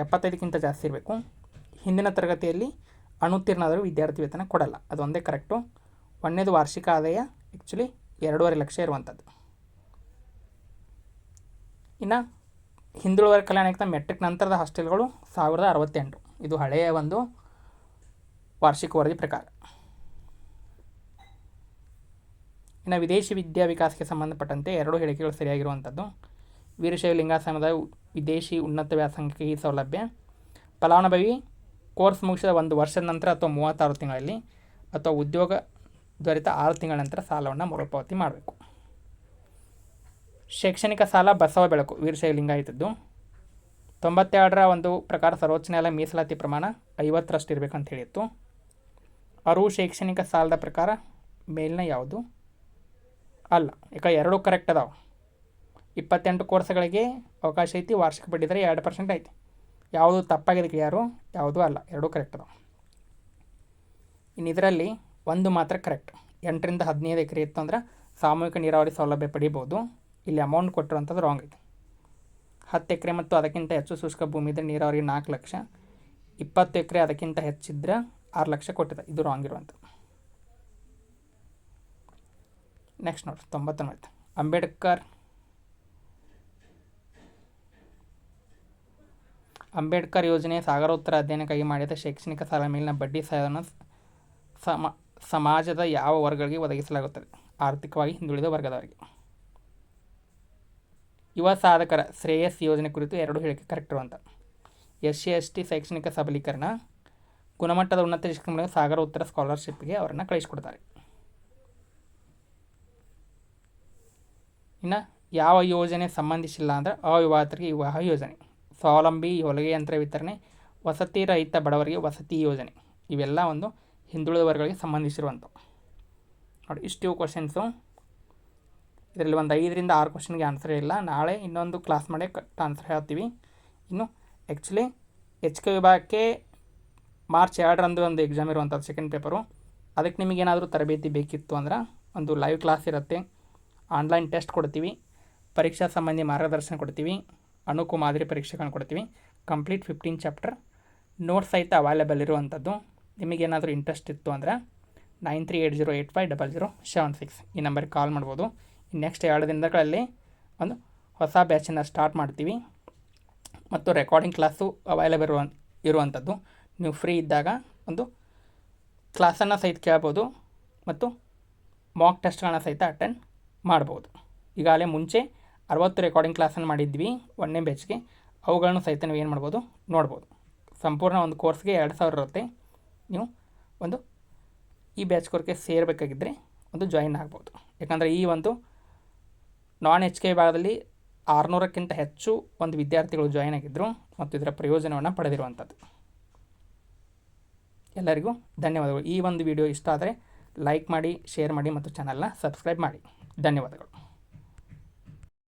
ಎಪ್ಪತ್ತೈದಕ್ಕಿಂತ ಜಾಸ್ತಿ ಇರಬೇಕು. ಹಿಂದಿನ ತರಗತಿಯಲ್ಲಿ ಅಣುತ್ತೀರ್ಣಾದರೂ ವಿದ್ಯಾರ್ಥಿ ವೇತನ ಕೊಡಲ್ಲ. ಅದು ಒಂದೇ ಕರೆಕ್ಟು ಒಂದನೇದು ವಾರ್ಷಿಕ ಆದಾಯ ಆ್ಯಕ್ಚುಲಿ ಎರಡೂವರೆ ಲಕ್ಷ ಇರುವಂಥದ್ದು ಇನ್ನು ಹಿಂದುಳಿದ ಕಲ್ಯಾಣಕ್ಕಿಂತ ಮೆಟ್ರಿಕ್ ನಂತರದ ಹಾಸ್ಟೆಲ್ಗಳು ಸಾವಿರದ ಅರವತ್ತೆಂಟು. ಇದು ಹಳೆಯ ಒಂದು ವಾರ್ಷಿಕ ವರದಿ ಪ್ರಕಾರ. ಇನ್ನು ವಿದೇಶಿ ವಿದ್ಯಾ ವಿಕಾಸಕ್ಕೆ ಸಂಬಂಧಪಟ್ಟಂತೆ ಎರಡು ಹೇಳಿಕೆಗಳು ಸರಿಯಾಗಿರುವಂಥದ್ದು ವೀರಶೈವ ಲಿಂಗಾಸನದ ವಿದೇಶಿ ಉನ್ನತ ವ್ಯಾಸಂಗಕ್ಕೆ ಈ ಸೌಲಭ್ಯ. ಫಲಾನುಭವಿ ಕೋರ್ಸ್ ಮುಗಿಸಿದ ಒಂದು ವರ್ಷದ ನಂತರ ಅಥವಾ ಮೂವತ್ತಾರು ತಿಂಗಳಲ್ಲಿ ಅಥವಾ ಉದ್ಯೋಗ ದೊರೆತ ಆರು ತಿಂಗಳ ನಂತರ ಸಾಲವನ್ನು ಮರುಪಾವತಿ ಮಾಡಬೇಕು. ಶೈಕ್ಷಣಿಕ ಸಾಲ ಬಸವ ಬೆಳಕು ವೀರಶೈವ ಲಿಂಗಾಯಿತದ್ದು ತೊಂಬತ್ತೆರಡರ ಒಂದು ಪ್ರಕಾರ ಸರ್ವೋಚ್ಚ ನ್ಯಾಯಾಲಯ ಮೀಸಲಾತಿ ಪ್ರಮಾಣ ಐವತ್ತರಷ್ಟು ಇರಬೇಕಂತ ಹೇಳಿತ್ತು. ಅರು ಶೈಕ್ಷಣಿಕ ಸಾಲದ ಪ್ರಕಾರ ಮೇಲಿನ ಯಾವುದು? ಅಲ್ಲ ಯಾಕೆ ಎರಡೂ ಕರೆಕ್ಟ್ ಅದಾವೆ. ಇಪ್ಪತ್ತೆಂಟು ಕೋರ್ಸ್ಗಳಿಗೆ ಅವಕಾಶ ಐತಿ, ವಾರ್ಷಿಕ ಬಡ್ಡಿದರೆ ಎರಡು ಪರ್ಸೆಂಟ್ ಐತಿ. ಯಾವುದು ತಪ್ಪಾಗಿದೆ ಯಾರು, ಯಾವುದು ಅಲ್ಲ, ಎರಡೂ ಕರೆಕ್ಟ್ ಅದಾವೆ. ಇನ್ನು ಇದರಲ್ಲಿ ಒಂದು ಮಾತ್ರ ಕರೆಕ್ಟ್ ಎಂಟರಿಂದ ಹದಿನೈದು ಎಕರೆ ಇತ್ತು ಅಂದ್ರೆ ಸಾಮೂಹಿಕ ನೀರಾವರಿ ಸೌಲಭ್ಯ ಪಡಿಬೋದು. ಇಲ್ಲಿ ಅಮೌಂಟ್ ಕೊಟ್ಟಿರುವಂಥದ್ದು ರಾಂಗ್ ಐತಿ. ಹತ್ತು ಎಕರೆ ಮತ್ತು ಅದಕ್ಕಿಂತ ಹೆಚ್ಚು ಶುಷ್ಕ ಭೂಮಿ ಇದ್ದರೆ ನೀರಾವರಿ ನಾಲ್ಕು ಲಕ್ಷ. ಇಪ್ಪತ್ತು ಎಕರೆ ಅದಕ್ಕಿಂತ ಹೆಚ್ಚಿದ್ರೆ ಆರು ಲಕ್ಷ ಕೊಟ್ಟಿದೆ. ಇದು ರಾಂಗ್ ಇರುವಂಥದ್ದು. ನೆಕ್ಸ್ಟ್ ನೋಡಿರಿ, ತೊಂಬತ್ತೊಂಬತ್ತು. ಅಂಬೇಡ್ಕರ್ ಅಂಬೇಡ್ಕರ್ ಯೋಜನೆ ಸಾಗರೋತ್ತರ ಅಧ್ಯಯನಕ್ಕಾಗಿ ಮಾಡಿದ ಶೈಕ್ಷಣಿಕ ಸಾಲ ಮೇಲಿನ ಬಡ್ಡಿ ಸಹಾಯವನ್ನು ಸಮ, ಸಮಾಜದ ಯಾವ ವರ್ಗಗಳಿಗೆ ಒದಗಿಸಲಾಗುತ್ತದೆ? ಆರ್ಥಿಕವಾಗಿ ಹಿಂದುಳಿದ ವರ್ಗದವರಿಗೆ. ಯುವ ಸಾಧಕರ ಶ್ರೇಯಸ್ ಯೋಜನೆ ಕುರಿತು ಎರಡು ಹೇಳಿಕೆ ಕರೆಕ್ಟ್ ಅಂತ. ಎಸ್ ಸಿ ಎಸ್ ಟಿ ಶೈಕ್ಷಣಿಕ ಸಬಲೀಕರಣ, ಗುಣಮಟ್ಟದ ಉನ್ನತ ಶಿಕ್ಷಣ ಸಾಗರ ಉತ್ತರ ಸ್ಕಾಲರ್ಶಿಪ್ಗೆ ಅವರನ್ನು ಕಳಿಸಿಕೊಡ್ತಾರೆ. ಇನ್ನು ಯಾವ ಯೋಜನೆ ಸಂಬಂಧಿಸಿಲ್ಲ ಅಂದರೆ ಅವಿವಾಹಿತರಿಗೆ ವಿವಾಹ ಯೋಜನೆ. ಸ್ವಾವಲಂಬಿ ಹೊಲಿಗೆ ಯಂತ್ರ ವಿತರಣೆ, ವಸತಿ ರಹಿತ ಬಡವರಿಗೆ ವಸತಿ ಯೋಜನೆ ಇವೆಲ್ಲ ಒಂದು ಹಿಂದುಳಿದ ವರ್ಗಗಳಿಗೆ ಸಂಬಂಧಿಸಿರುವಂಥವು. ನೋಡಿ, ಇಷ್ಟು ಕ್ವಶನ್ಸು ಇದರಲ್ಲಿ ಒಂದು ಐದರಿಂದ ಆರು ಕ್ವಶನ್ಗೆ ಆನ್ಸರ್ ಇಲ್ಲ. ನಾಳೆ ಇನ್ನೊಂದು ಕ್ಲಾಸ್ ಮಾಡಿ ಕಟ್ ಆನ್ಸರ್ ಹೇಳ್ತೀವಿ. ಇನ್ನು ಆ್ಯಕ್ಚುಲಿ ಎಚ್ ಕೆ ವಿಭಾಗಕ್ಕೆ ಮಾರ್ಚ್ ಎರಡರಂದು ಒಂದು ಎಕ್ಸಾಮ್ ಇರುವಂಥದ್ದು ಸೆಕೆಂಡ್ ಪೇಪರು ಅದಕ್ಕೆ ನಿಮಗೇನಾದರೂ ತರಬೇತಿ ಬೇಕಿತ್ತು ಅಂದ್ರೆ ಒಂದು ಲೈವ್ ಕ್ಲಾಸ್ ಇರುತ್ತೆ. ಆನ್ಲೈನ್ ಟೆಸ್ಟ್ ಕೊಡ್ತೀವಿ. ಪರೀಕ್ಷಾ ಸಂಬಂಧಿ ಮಾರ್ಗದರ್ಶನ ಕೊಡ್ತೀವಿ. ಅಣುಕು ಮಾದರಿ ಪರೀಕ್ಷೆಗಳನ್ನು ಕೊಡ್ತೀವಿ. ಕಂಪ್ಲೀಟ್ ಫಿಫ್ಟೀನ್ ಚಾಪ್ಟರ್ ನೋಟ್ಸ್ ಸಹಿತ ಅವೈಲೇಬಲ್ ಇರುವಂಥದ್ದು. ನಿಮಗೇನಾದರೂ ಇಂಟ್ರೆಸ್ಟ್ ಇತ್ತು ಅಂದರೆ nine three eight zero eight five double zero seven six ಈ ನಂಬರ್ಗೆ ಕಾಲ್ ಮಾಡ್ಬೋದು. ನೆಕ್ಸ್ಟ್ ಎರಡು ದಿನಗಳಲ್ಲಿ ಒಂದು ಹೊಸ ಬ್ಯಾಚನ್ನು ಸ್ಟಾರ್ಟ್ ಮಾಡ್ತೀವಿ. ಮತ್ತು ರೆಕಾರ್ಡಿಂಗ್ ಕ್ಲಾಸು ಅವೈಲೇಬಲ್ ಇರುವ, ಇರುವಂಥದ್ದು. ನೀವು ಫ್ರೀ ಇದ್ದಾಗ ಒಂದು ಕ್ಲಾಸನ್ನು ಸಹಿತ ಕೇಳ್ಬೋದು ಮತ್ತು ಮಾಕ್ ಟೆಸ್ಟ್ಗಳನ್ನ ಸಹಿತ ಅಟೆಂಡ್ ಮಾಡ್ಬೋದು. ಈಗಾಗಲೇ ಮುಂಚೆ ಅರವತ್ತು ರೆಕಾರ್ಡಿಂಗ್ ಕ್ಲಾಸನ್ನು ಮಾಡಿದ್ವಿ, ಒಂದನೇ ಬ್ಯಾಚ್ಗೆ ಅವುಗಳನ್ನು ಸಹಿತ ನೀವು ಏನು ಮಾಡ್ಬೋದು? ನೋಡ್ಬೋದು. ಸಂಪೂರ್ಣ ಒಂದು ಕೋರ್ಸ್ಗೆ ಎರಡು ಸಾವಿರ ಇರುತ್ತೆ. ನೀವು ಒಂದು ಈ ಬ್ಯಾಚ್ ಕೋರ್ಗೆ ಸೇರಬೇಕಾಗಿದ್ದರೆ ಒಂದು ಜಾಯಿನ್ ಆಗ್ಬೋದು. ಯಾಕಂದರೆ ಈ ಒಂದು ನಾನ್ ಎಚ್ ಕೆ ವಿಭಾಗದಲ್ಲಿ ಆರುನೂರಕ್ಕಿಂತ ಹೆಚ್ಚು ಒಂದು ವಿದ್ಯಾರ್ಥಿಗಳು ಜಾಯಿನ್ ಆಗಿದ್ದರು ಮತ್ತು ಇದರ ಪ್ರಯೋಜನವನ್ನು ಪಡೆದಿರುವಂಥದ್ದು. ಎಲ್ಲರಿಗೂ ಧನ್ಯವಾದಗಳು. ಈ ಒಂದು ವಿಡಿಯೋ ಇಷ್ಟ ಆದರೆ ಲೈಕ್ ಮಾಡಿ ಶೇರ್ ಮಾಡಿ ಮತ್ತು ಚಾನಲ್ನ ಸಬ್ಸ್ಕ್ರೈಬ್ ಮಾಡಿ. ಧನ್ಯವಾದಗಳು.